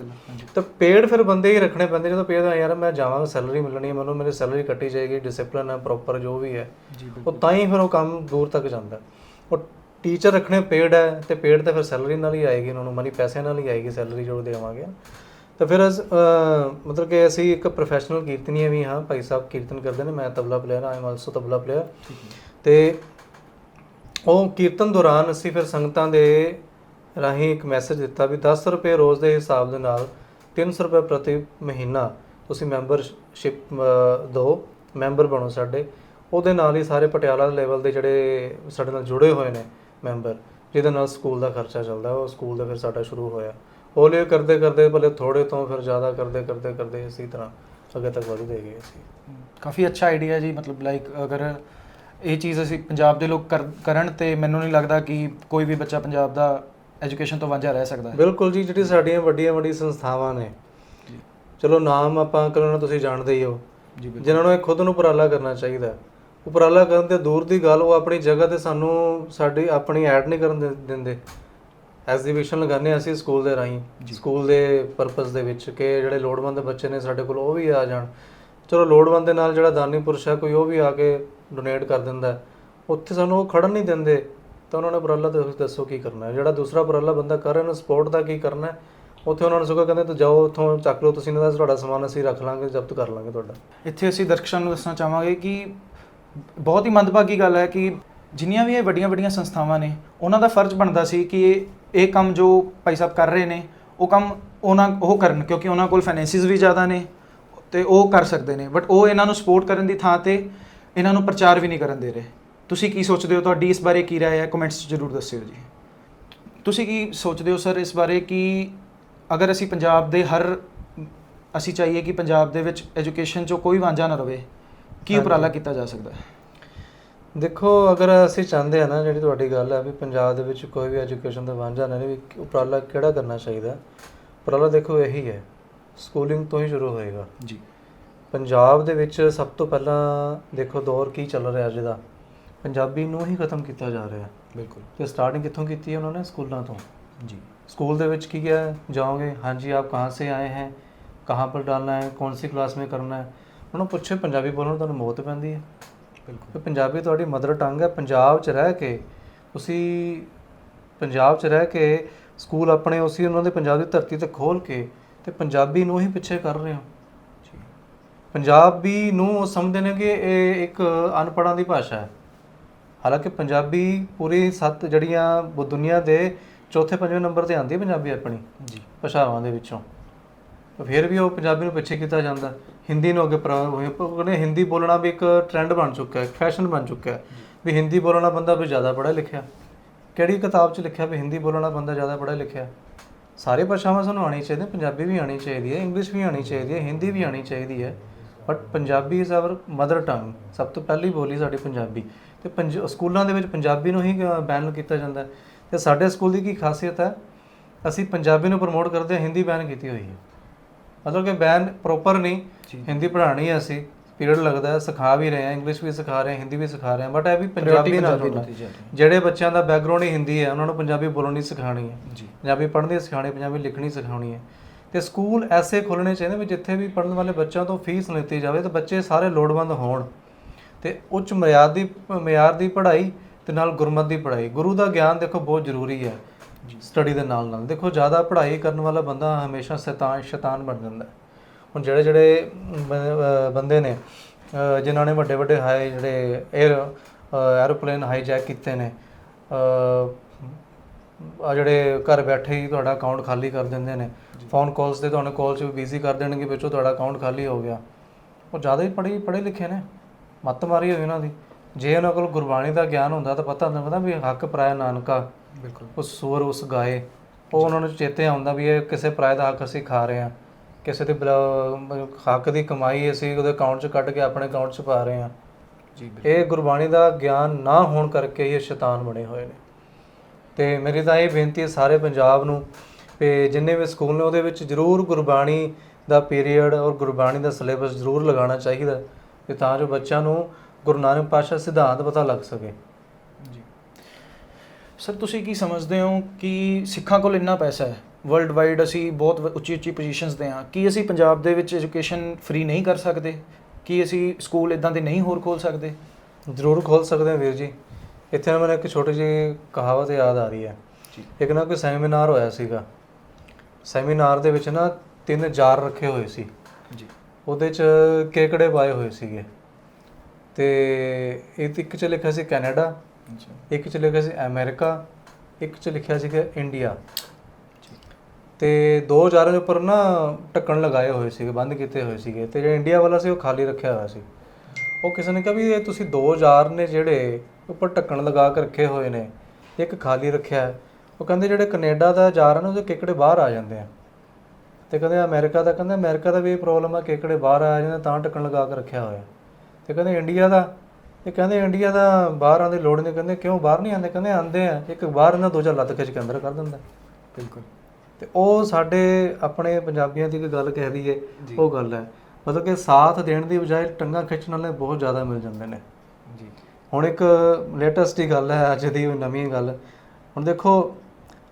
ਤਾਂ ਪੇਡ ਫਿਰ ਬੰਦੇ ਹੀ ਰੱਖਣੇ ਪੈਂਦੇ ਜਦੋਂ ਪੇਡ ਯਾਰ ਮੈਂ ਜਾਵਾਂਗਾ ਸੈਲਰੀ ਮਿਲਣੀ ਹੈ ਮੈਨੂੰ ਮੇਰੀ ਸੈਲਰੀ ਕੱਟੀ ਜਾਏਗੀ ਡਿਸਪਲਿਨ ਹੈ ਪ੍ਰੋਪਰ ਜੋ ਵੀ ਹੈ। ਉਹ ਤਾਂ ਹੀ ਫਿਰ ਉਹ ਕੰਮ ਦੂਰ ਤੱਕ ਜਾਂਦਾ। ਉਹ ਟੀਚਰ ਰੱਖਣੇ ਪੇਡ ਹੈ ਤੇ ਪੇਡ ਤਾਂ ਫਿਰ ਸੈਲਰੀ ਨਾਲ ਹੀ ਆਏਗੀ ਉਹਨਾਂ ਨੂੰ ਮਨੀ ਪੈਸੇ ਨਾਲ ਹੀ ਆਏਗੀ ਸੈਲਰੀ ਜੋ ਦੇਵਾਂਗੇ। ਤਾਂ ਫਿਰ ਅਸ- ਮਤਲਬ ਕਿ ਅਸੀਂ ਇੱਕ ਪ੍ਰੋਫੈਸ਼ਨਲ ਕੀਰਤਨੀਏ ਵੀ ਹਾਂ ਭਾਈ ਸਾਹਿਬ ਕੀਰਤਨ ਕਰਦੇ ਨੇ ਮੈਂ tabla player I am also tabla player ਤੇ ਉਹ ਕੀਰਤਨ ਦੌਰਾਨ ਅਸੀਂ ਫਿਰ ਸੰਗਤਾਂ ਦੇ ਰਾਹੀਂ ਇੱਕ ਮੈਸੇਜ ਦਿੱਤਾ ਵੀ 10 ਰੁਪਏ ਰੋਜ਼ ਦੇ ਹਿਸਾਬ ਦੇ ਨਾਲ 300 ਰੁਪਏ ਪ੍ਰਤੀ ਮਹੀਨਾ ਤੁਸੀਂ ਮੈਂਬਰਸ਼ਿਪ ਦਿਓ ਮੈਂਬਰ ਬਣੋ ਸਾਡੇ। ਉਹਦੇ ਨਾਲ ਹੀ ਸਾਰੇ ਪਟਿਆਲਾ ਲੈਵਲ ਦੇ ਜਿਹੜੇ ਸਾਡੇ ਨਾਲ ਜੁੜੇ ਹੋਏ ਨੇ ਮੈਂਬਰ ਜਿਹਦੇ ਨਾਲ ਸਕੂਲ ਦਾ ਖਰਚਾ ਚੱਲਦਾ, ਉਹ ਸਕੂਲ ਦਾ ਫਿਰ ਸਾਡਾ ਸ਼ੁਰੂ ਹੋਇਆ। ਹੌਲੀ ਕਰਦੇ ਕਰਦੇ ਭਲੇ ਥੋੜੇ ਤੋਂ ਫਿਰ ਜ਼ਿਆਦਾ ਕਰਦੇ ਕਰਦੇ ਕਰਦੇ ਇਸੇ ਤਰ੍ਹਾਂ ਅੱਗੇ ਤੱਕ ਵਧਦੇ ਗਏ ਅਸੀਂ। ਕਾਫੀ ਅੱਛਾ ਆਈਡੀਆ ਜੀ, ਮਤਲਬ ਲਾਈਕ ਅਗਰ ਇਹ ਚੀਜ਼ ਅਸੀਂ ਪੰਜਾਬ ਦੇ ਲੋਕ ਕਰ- ਕਰਨ ਤੇ ਮੈਨੂੰ ਨਹੀਂ ਲੱਗਦਾ ਕਿ ਕੋਈ ਵੀ ਬੱਚਾ ਪੰਜਾਬ ਦਾ ਐਜੂਕੇਸ਼ਨ ਤੋਂ ਵਾਂਝਾ ਰਹਿ ਸਕਦਾ ਹੈ। ਬਿਲਕੁਲ ਜੀ ਜਿਹੜੀ ਸਾਡੀਆਂ ਵੱਡੀਆਂ ਵੱਡੀਆਂ ਸੰਸਥਾਵਾਂ ਨੇ। ਜੀ। ਚਲੋ ਨਾਮ ਆਪਾਂ ਕਰਨਾ ਤੁਸੀਂ ਜਾਣਦੇ ਹੀ ਹੋ। ਜੀ ਬਿਲਕੁਲ। ਜਿਨ੍ਹਾਂ ਨੂੰ ਇਹ ਖੁਦ ਨੂੰ ਉਪਰਾਲਾ ਕਰਨਾ ਚਾਹੀਦਾ ਹੈ। ਉਪਰਾਲਾ ਕਰਨ ਤੇ ਦੂਰ ਦੀ ਗੱਲ ਉਹ ਆਪਣੀ ਜਗ੍ਹਾ ਤੇ ਸਾਨੂੰ ਸਾਡੀ ਆਪਣੀ ਐਡ ਨਹੀਂ ਕਰਨ ਦੇ- ਦਿੰਦੇ। ਐਗਜ਼ੀਬਿਸ਼ਨ ਲਗਾਉਂਦੇ ਹਾਂ ਅਸੀਂ ਸਕੂਲ ਦੇ ਰਾਹੀਂ। ਸਕੂਲ ਦੇ ਪਰਪਸ ਦੇ ਵਿੱਚ ਕਿ ਜਿਹੜੇ ਲੋੜਵੰਦ ਬੱਚੇ ਨੇ ਸਾਡੇ ਕੋਲ ਉਹ ਵੀ ਆ ਜਾਣ। ਚਲੋ ਲੋੜਵੰਦ ਦੇ ਨਾਲ ਜਿਹੜਾ ਦਾਨੀ ਪੁਰਸ਼ ਹੈ, ਕੋਈ ਉਹ ਵੀ ਆ ਕੇ ਡੋਨੇਟ ਕਰ ਦਿੰਦਾ ਉੱਥੇ ਸਾਨੂੰ ਉਹ ਖੜਨ ਨਹੀਂ ਦਿੰਦੇ, ਤਾਂ ਉਹਨਾਂ ਨੇ ਉਪਰਾਲਾ ਤੁਸੀਂ ਦੱਸੋ ਕੀ ਕਰਨਾ ਹੈ। ਜਿਹੜਾ ਦੂਸਰਾ ਉਪਰਾਲਾ ਬੰਦਾ ਕਰ ਰਿਹਾ, ਉਹਨੂੰ ਸਪੋਰਟ ਦਾ ਕੀ ਕਰਨਾ ਹੈ? ਉੱਥੇ ਉਹਨਾਂ ਨੂੰ ਸਗੋਂ ਕਹਿੰਦੇ, ਤੂੰ ਜਾਓ, ਉੱਥੋਂ ਚੱਕ ਲਓ, ਤੁਸੀਂ ਇਹਨਾਂ ਦਾ ਤੁਹਾਡਾ ਸਮਾਨ ਅਸੀਂ ਰੱਖ ਲਾਂਗੇ, ਜ਼ਬਤ ਕਰ ਲਾਂਗੇ ਤੁਹਾਡਾ। ਇੱਥੇ ਅਸੀਂ ਦਰਸ਼ਕਾਂ ਨੂੰ ਦੱਸਣਾ ਚਾਹਾਂਗੇ ਕਿ ਬਹੁਤ ਹੀ ਮੰਦਭਾਗੀ ਗੱਲ ਹੈ ਕਿ ਜਿੰਨੀਆਂ ਵੀ ਇਹ ਵੱਡੀਆਂ ਵੱਡੀਆਂ ਸੰਸਥਾਵਾਂ ਨੇ, ਉਹਨਾਂ ਦਾ ਫਰਜ਼ ਬਣਦਾ ਸੀ ਕਿ ਇਹ ਇਹ ਕੰਮ ਜੋ ਭਾਈ ਸਾਹਿਬ ਕਰ ਰਹੇ ਨੇ, ਉਹ ਕੰਮ ਉਹਨਾਂ, ਉਹ ਕਰਨ, ਕਿਉਂਕਿ ਉਹਨਾਂ ਕੋਲ ਫਾਈਨੈਂਸਿਸ ਵੀ ਜ਼ਿਆਦਾ ਨੇ ਤੇ ਉਹ ਕਰ ਸਕਦੇ ਨੇ ਬਟ ਉਹ ਇਹਨਾਂ ਨੂੰ ਸਪੋਰਟ ਕਰਨ ਦੀ ਥਾਂ ਤੇ ਇਹਨਾਂ ਨੂੰ ਪ੍ਰਚਾਰ ਵੀ ਨਹੀਂ ਕਰਨ ਦੇ ਰਹੇ। ਤੁਸੀਂ ਕੀ ਸੋਚਦੇ ਹੋ? ਤੁਹਾਡੀ ਇਸ ਬਾਰੇ ਕੀ ਰਾਏ ਹੈ? ਕਮੈਂਟਸ 'ਚ ਜ਼ਰੂਰ ਦੱਸਿਓ ਜੀ। ਤੁਸੀਂ ਕੀ ਸੋਚਦੇ ਹੋ ਸਰ ਇਸ ਬਾਰੇ ਕਿ ਅਗਰ ਅਸੀਂ ਪੰਜਾਬ ਦੇ ਹਰ ਅਸੀਂ ਚਾਹੀਏ ਕਿ ਪੰਜਾਬ ਦੇ ਵਿੱਚ ਐਜੂਕੇਸ਼ਨ 'ਚੋਂ ਕੋਈ ਵਾਂਝਾ ਨਾ ਰਵੇ ਕੀ। ਉਪਰਾਲਾ ਕੀਤਾ ਜਾ ਸਕਦਾ ਹੈ? ਦੇਖੋ ਅਗਰ ਅਸੀਂ ਚਾਹੁੰਦੇ ਆ ਨਾ ਜਿਹੜੀ ਤੁਹਾਡੀ ਗੱਲ ਹੈ ਵੀ ਪੰਜਾਬ ਦੇ ਵਿੱਚ ਕੋਈ ਵੀ ਐਜੂਕੇਸ਼ਨ ਦਾ ਵਾਂਝਾ ਨਾ ਰਹੇ ਵੀ ਉਪਰਾਲਾ ਕਿਹੜਾ ਕਰਨਾ ਚਾਹੀਦਾ? ਉਪਰਾਲਾ ਦੇਖੋ ਇਹੀ ਹੈ। ਸਕੂਲਿੰਗ ਤੋਂ ਹੀ ਸ਼ੁਰੂ ਹੋਏਗਾ ਜੀ ਪੰਜਾਬ ਦੇ ਵਿੱਚ ਸਭ ਤੋਂ ਪਹਿਲਾਂ ਦੇਖੋ ਦੌਰ ਕੀ ਚੱਲ ਰਿਹਾ ਅੱਜ ਦਾ ਪੰਜਾਬੀ ਨੂੰ ਹੀ ਖਤਮ ਕੀਤਾ ਜਾ ਰਿਹਾ ਬਿਲਕੁਲ ਤੇ ਸਟਾਰਟਿੰਗ ਕਿੱਥੋਂ ਕੀਤੀ ਹੈ ਉਹਨਾਂ ਨੇ ਸਕੂਲਾਂ ਤੋਂ ਜੀ स्कूल ਦੇ ਵਿੱਚ ਕੀ ਹੈ ਜਾਓਗੇ ਹਾਂਜੀ ਆਪ ਕਹਾਂ ਸੇ ਆਏ हैं ਕਹਾਂ ਪਰ डालना है कौन सी क्लास में करना है ਉਹਨਾਂ ਨੂੰ ਪੁੱਛੇ ਪੰਜਾਬੀ ਬੋਲਣ ਨੂੰ ਤੁਹਾਨੂੰ ਮੌਤ ਪੈਂਦੀ ਹੈ ਬਿਲਕੁਲ ਕਿ ਪੰਜਾਬੀ ਤੁਹਾਡੀ ਮਦਰ ਟੰਗ ਹੈ ਪੰਜਾਬ 'ਚ ਰਹਿ ਕੇ ਤੁਸੀਂ ਪੰਜਾਬ 'ਚ ਰਹਿ ਕੇ ਸਕੂਲ ਆਪਣੇ ਉਸੇ ਉਹਨਾਂ ਦੇ ਪੰਜਾਬ ਦੀ ਧਰਤੀ ਤੇ ਖੋਲ ਕੇ ਤੇ ਪੰਜਾਬੀ ਨੂੰ ਹੀ ਪਿੱਛੇ ਕਰ ਰਹੇ ਹੋ। ਪੰਜਾਬੀ ਨੂੰ ਉਹ ਸਮਝਦੇ ਨੇ ਕਿ ਇਹ ਇੱਕ ਅਨਪੜ੍ਹਾਂ ਦੀ ਭਾਸ਼ਾ ਹੈ। ਹਾਲਾਂਕਿ ਪੰਜਾਬੀ ਪੂਰੀ ਸੱਤ ਜਿਹੜੀਆਂ bu- ਦੁਨੀਆ ਦੇ ਚੌਥੇ ਪੰਜਵੇਂ ਨੰਬਰ ਤੇ ਆਉਂਦੀ ਹੈ ਪੰਜਾਬੀ ਆਪਣੀ, ਜੀ, ਭਾਸ਼ਾਵਾਂ ਦੇ ਵਿੱਚੋਂ। ਪਰ ਫਿਰ ਵੀ ਉਹ ਪੰਜਾਬੀ ਨੂੰ ਪਿੱਛੇ ਕੀਤਾ ਜਾਂਦਾ। ਹਿੰਦੀ ਨੂੰ ਅੱਗੇ ਪ੍ਰਾ- ਉਹਨੇ ਹਿੰਦੀ ਬੋਲਣਾ ਵੀ ਇੱਕ ਟ੍ਰੈਂਡ ਬਣ ਚੁੱਕਾ ਹੈ ਫੈਸ਼ਨ ਬਣ ਚੁੱਕਾ ਹੈ ਵੀ ਹਿੰਦੀ ਬੋਲਣਾ ਬੰਦਾ ਵੀ ਜ਼ਿਆਦਾ ਪੜ੍ਹਿਆ ਲਿਖਿਆ ਕਿਹੜੀ ਕਿਤਾਬ 'ਚ ਲਿਖਿਆ ਵੀ ਹਿੰਦੀ ਬੋਲਣਾ ਬੰਦਾ ਜ਼ਿਆਦਾ ਪੜ੍ਹਿਆ ਲਿਖਿਆ ਸਾਰੇ ਭਾਸ਼ਾਵਾਂ ਸਾਨੂੰ ਆਉਣੀ ਚਾਹੀਦੀ ਪੰਜਾਬੀ ਵੀ ਆਉਣੀ ਚਾਹੀਦੀ ਹੈ ਇੰਗਲਿਸ਼ ਵੀ ਆਉਣੀ ਚਾਹੀਦੀ ਹੈ ਹਿੰਦੀ ਵੀ ਆਉਣੀ ਚਾਹੀਦੀ ਹੈ but Punjabi is our mother tongue ਸਭ ਤੋਂ ਪਹਿਲੀ ਬੋਲੀ ਸਾਡੀ ਪੰਜਾਬੀ। ਤੇ ਸਕੂਲਾਂ ਦੇ ਵਿੱਚ ਪੰਜਾਬੀ ਨੂੰ ਹੀ ਬੈਨ ਕੀਤਾ ਜਾਂਦਾ ਤੇ ਸਾਡੇ ਸਕੂਲ ਦੀ ਕੀ ਖਾਸੀਅਤ ਹੈ ਅਸੀਂ ਪੰਜਾਬੀ ਨੂੰ ਪ੍ਰਮੋਟ ਕਰਦੇ ਹਾਂ ਹਿੰਦੀ ਬੈਨ ਕੀਤੀ ਹੋਈ ਹੈ। ਮਤਲਬ ਕਿ ਬੈਨ ਪ੍ਰੋਪਰ ਨਹੀਂ। ਹਿੰਦੀ ਪੜ੍ਹਾਣੀ ਹੈ ਅਸੀਂ। ਪੀਰੀਅਡ ਲੱਗਦਾ ਸਿਖਾ ਵੀ ਰਹੇ ਹਾਂ ਇੰਗਲਿਸ਼ ਵੀ ਸਿਖਾ ਰਹੇ ਹਾਂ ਹਿੰਦੀ ਵੀ ਸਿਖਾ ਰਹੇ ਹਾਂ ਬਟ ਇਹ ਵੀ ਪੰਜਾਬੀ ਨਾਲ ਜੁੜਨਾ। ਜਿਹੜੇ ਬੱਚਿਆਂ ਦਾ ਬੈਕਗ੍ਰਾਉਂਡ ਹੀ ਹਿੰਦੀ ਹੈ ਉਹਨਾਂ ਨੂੰ ਪੰਜਾਬੀ ਬੋਲਣੀ ਸਿਖਾਣੀ ਹੈ। ਪੰਜਾਬੀ ਪੜ੍ਹਨੀ ਸਿਖਾਣੀ ਪੰਜਾਬੀ ਲਿਖਣੀ ਸਿਖਾਉਣੀ ਹੈ। ਤੇ ਸਕੂਲ ਐਸੇ ਖੋਲ੍ਹਣੇ ਚਾਹੀਦੇ ਵੀ ਜਿੱਥੇ ਵੀ ਪੜ੍ਹਨ ਵਾਲੇ ਬੱਚਿਆਂ ਤੋਂ ਫੀਸ ਲਿੱਤੀ ਜਾਵੇ ਤੇ ਬੱਚੇ ਸਾਰੇ ਲੋੜਵੰਦ ਹੋਣ। ਤੇ ਉੱਚ ਮਿਆਰ ਦੀ ਮਿਆਰ ਦੀ ਪੜ੍ਹਾਈ ਤੇ ਨਾਲ ਗੁਰਮਤ ਦੀ ਪੜ੍ਹਾਈ। ਗੁਰੂ ਦਾ ਗਿਆਨ ਦੇਖੋ ਬਹੁਤ ਜ਼ਰੂਰੀ ਹੈ ਸਟੱਡੀ ਦੇ ਨਾਲ ਨਾਲ ਦੇਖੋ ਜ਼ਿਆਦਾ ਪੜ੍ਹਾਈ ਕਰਨ ਵਾਲਾ ਬੰਦਾ ਹਮੇਸ਼ਾ ਸ਼ੈਤਾਨ ਸ਼ੈਤਾਨ ਬਣ ਜਾਂਦਾ ਹੈ। ਹੁਣ ਜਿਹੜੇ ਜਿਹੜੇ ਬੰਦੇ ਨੇ ਜਿਨ੍ਹਾਂ ਨੇ ਵੱਡੇ ਵੱਡੇ ਹਾਈ ਜਿਹੜੇ 에ਅਰ ਐਰੋਪਲੇਨ ਹਾਈਜੈਕ ਕੀਤੇ ਨੇ ਆ ਜਿਹੜੇ ਘਰ ਬੈਠੇ ਹੀ ਤੁਹਾਡਾ ਅਕਾਊਂਟ ਖਾਲੀ ਕਰ ਦਿੰਦੇ ਨੇ। ਫੋਨ ਕਾਲਸ ਤੇ ਤੁਹਾਨੂੰ ਕਾਲ 'ਚ ਬਿਜ਼ੀ ਕਰ ਦੇਣਗੇ ਵਿੱਚੋਂ ਤੁਹਾਡਾ ਅਕਾਊਂਟ ਖਾਲੀ ਹੋ ਗਿਆ। ਉਹ ਜ਼ਿਆਦਾ ਹੀ ਪੜ੍ਹੇ ਪੜ੍ਹੇ ਲਿਖੇ ਨੇ। ਮੱਤ ਮਾਰੀ ਹੋਈ ਉਹਨਾਂ ਦੀ। ਜੇ ਉਹਨਾਂ ਕੋਲ ਗੁਰਬਾਣੀ ਦਾ ਗਿਆਨ ਹੁੰਦਾ ਤਾਂ ਪਤਾ ਹੁੰਦਾ ਪਤਾ ਵੀ ਹੱਕ ਪਰਾਇਆ ਨਾਨਕਾ। ਬਿਲਕੁਲ। ਉਸ ਸੂਰ ਉਸ ਗਾਏ। ਉਹ ਉਹਨਾਂ ਨੂੰ ਚੇਤੇ ਆਉਂਦਾ ਵੀ ਇਹ ਕਿਸੇ ਪਰਾਏ ਦਾ ਹੱਕ ਅਸੀਂ ਖਾ ਰਹੇ ਹਾਂ। ਕਿਸੇ ਦੇ ਬਲਾ- ਹੱਕ ਦੀ ਕਮਾਈ ਅਸੀਂ ਉਹਦੇ ਅਕਾਊਂਟ 'ਚ ਕੱਢ ਕੇ ਆਪਣੇ ਅਕਾਊਂਟ 'ਚ ਪਾ ਰਹੇ ਹਾਂ। ਜੀ ਇਹ ਗੁਰਬਾਣੀ ਦਾ ਗਿਆਨ ਨਾ ਹੋਣ ਕਰਕੇ ਹੀ ਇਹ ਸ਼ੈਤਾਨ ਬਣੇ ਹੋਏ ਨੇ। ਤੇ ਮੇਰੀ ਤਾਂ ਇਹ ਬੇਨਤੀ ਹੈ ਸਾਰੇ ਪੰਜਾਬ ਨੂੰ ਕਿ ਜਿੰਨੇ ਵੀ ਸਕੂਲ ਨੇ ਉਹਦੇ ਵਿੱਚ ਜ਼ਰੂਰ ਗੁਰਬਾਣੀ ਦਾ ਪੀਰੀਅਡ ਔਰ ਗੁਰਬਾਣੀ ਦਾ ਸਿਲੇਬਸ ਜ਼ਰੂਰ ਲਗਾਉਣਾ ਚਾਹੀਦਾ ਕਿ ਤਾਂ ਜੋ ਬੱਚਿਆਂ ਨੂੰ ਗੁਰੂ ਨਾਨਕ ਪਾਤਸ਼ਾਹ ਸਿਧਾਂਤ ਪਤਾ ਲੱਗ ਸਕੇ। ਜੀ। ਸਰ ਤੁਸੀਂ ਕੀ ਸਮਝਦੇ ਹੋ ਕਿ ਸਿੱਖਾਂ ਕੋਲ ਇੰਨਾ ਪੈਸਾ ਹੈ? ਵਰਲਡ ਵਾਈਡ ਅਸੀਂ ਬਹੁਤ ਉੱਚੀ ਉੱਚੀ ਪੋਜੀਸ਼ਨਸ ਤੇ ਹਾਂ। ਕੀ ਅਸੀਂ ਪੰਜਾਬ ਦੇ ਵਿੱਚ ਐਜੂਕੇਸ਼ਨ ਫ੍ਰੀ ਨਹੀਂ ਕਰ ਸਕਦੇ? ਕੀ ਅਸੀਂ ਸਕੂਲ ਇਦਾਂ ਦੇ ਨਹੀਂ ਹੋਰ ਖੋਲ ਸਕਦੇ? ਜ਼ਰੂਰ ਖੋਲ ਸਕਦੇ ਹਾਂ ਵੀਰ ਜੀ। ਇੱਥੇ ਨਾ ਮੈਨੂੰ ਇੱਕ ਛੋਟੀ ਜਿਹੀ ਕਹਾਵਤ ਯਾਦ ਆ ਰਹੀ ਹੈ। ਇੱਕ ਨਾ ਕੋਈ ਸੈਮੀਨਾਰ ਹੋਇਆ ਸੀਗਾ। ਸੈਮੀਨਾਰ ਦੇ ਵਿੱਚ ਨਾ ਤਿੰਨ ਜਾਰ ਰੱਖੇ ਹੋਏ ਸੀ। ਜੀ। ਉਹਦੇ ਚ ਕੇਕੜੇ ਪਾਏ ਹੋਏ ਸੀਗੇ। ਤੇ ਇਹ ਇੱਕ ਚ ਲਿਖਿਆ ਸੀ ਕੈਨੇਡਾ ਇੱਕ ਚ ਲਿਖਿਆ ਸੀ ਅਮਰੀਕਾ ਇੱਕ ਚ ਲਿਖਿਆ ਸੀਗਾ ਇੰਡੀਆ। ਤੇ ਦੋ ਜਾਰਾਂ ਦੇ ਉੱਪਰ ਨਾ ਢੱਕਣ ਲਗਾਏ ਹੋਏ ਸੀਗੇ, ਬੰਦ ਕੀਤੇ ਹੋਏ ਸੀਗੇ ਤੇ ਜਿਹੜਾ ਇੰਡੀਆ ਵਾਲਾ ਸੀ ਉਹ ਖਾਲੀ ਰੱਖਿਆ ਹੋਇਆ ਸੀ। ਉਹ ਕਿਸੇ ਨੇ ਕਿਹਾ ਵੀ ਇਹ ਤੁਸੀਂ ਦੋ ਜਾਰ ਨੇ ਜਿਹੜੇ ਉੱਪਰ ਢੱਕਣ ਲਗਾ ਕੇ ਰੱਖੇ ਹੋਏ ਨੇ, ਇੱਕ ਖਾਲੀ ਰੱਖਿਆ ਹੈ। ਉਹ ਕਹਿੰਦੇ ਜਿਹੜੇ ਕੈਨੇਡਾ ਦਾ ਜਾਰ ਹਨ ਉਹਦੇ ਕੇਕੜੇ ਬਾਹਰ ਆ ਜਾਂਦੇ ਆ। ਤੇ ਕਹਿੰਦੇ ਅਮਰੀਕਾ ਦਾ, ਕਹਿੰਦੇ ਅਮਰੀਕਾ ਦਾ ਵੀ ਇਹ ਪ੍ਰੋਬਲਮ ਆ, ਕੇਕੜੇ ਬਾਹਰ ਆ ਜਾਂਦੇ ਤਾਂ ਢੱਕਣ ਲਗਾ ਕੇ ਰੱਖਿਆ ਹੋਇਆ। ਤੇ ਕਹਿੰਦੇ ਇੰਡੀਆ ਦਾ ਇਹ ਕਹਿੰਦੇ ਇੰਡੀਆ ਦਾ ਬਾਹਰ ਆਉਣ ਦੀ ਲੋੜ ਨਹੀਂ, ਕਹਿੰਦੇ ਕਿਉਂ ਬਾਹਰ ਨਹੀਂ ਆਉਂਦੇ? ਕਹਿੰਦੇ ਆਉਂਦੇ ਆ, ਇੱਕ ਬਾਹਰ ਇਹਨਾਂ ਦੂਜਾ ਲੱਤ ਖਿੱਚ ਕੇ ਅੰਦਰ ਕਰ ਦਿੰਦਾ। ਬਿਲਕੁਲ। ਤੇ ਉਹ ਸਾਡੇ ਆਪਣੇ ਪੰਜਾਬੀਆਂ ਦੀ ਇੱਕ ਗੱਲ ਕਹਿ ਦਈਏ। ਉਹ ਗੱਲ ਹੈ। ਮਤਲਬ ਕਿ ਸਾਥ ਦੇਣ ਦੀ ਬਜਾਏ ਟੰਗਾ ਖਿੱਚਣ ਵਾਲੇ ਬਹੁਤ ਜ਼ਿਆਦਾ ਮਿਲ ਜਾਂਦੇ ਨੇ। ਜੀ। ਹੁਣ ਇੱਕ ਲੇਟੈਸਟ ਹੀ ਗੱਲ ਹੈ ਅੱਜ ਦੀ ਨਵੀਂ ਗੱਲ। ਹੁਣ ਦੇਖੋ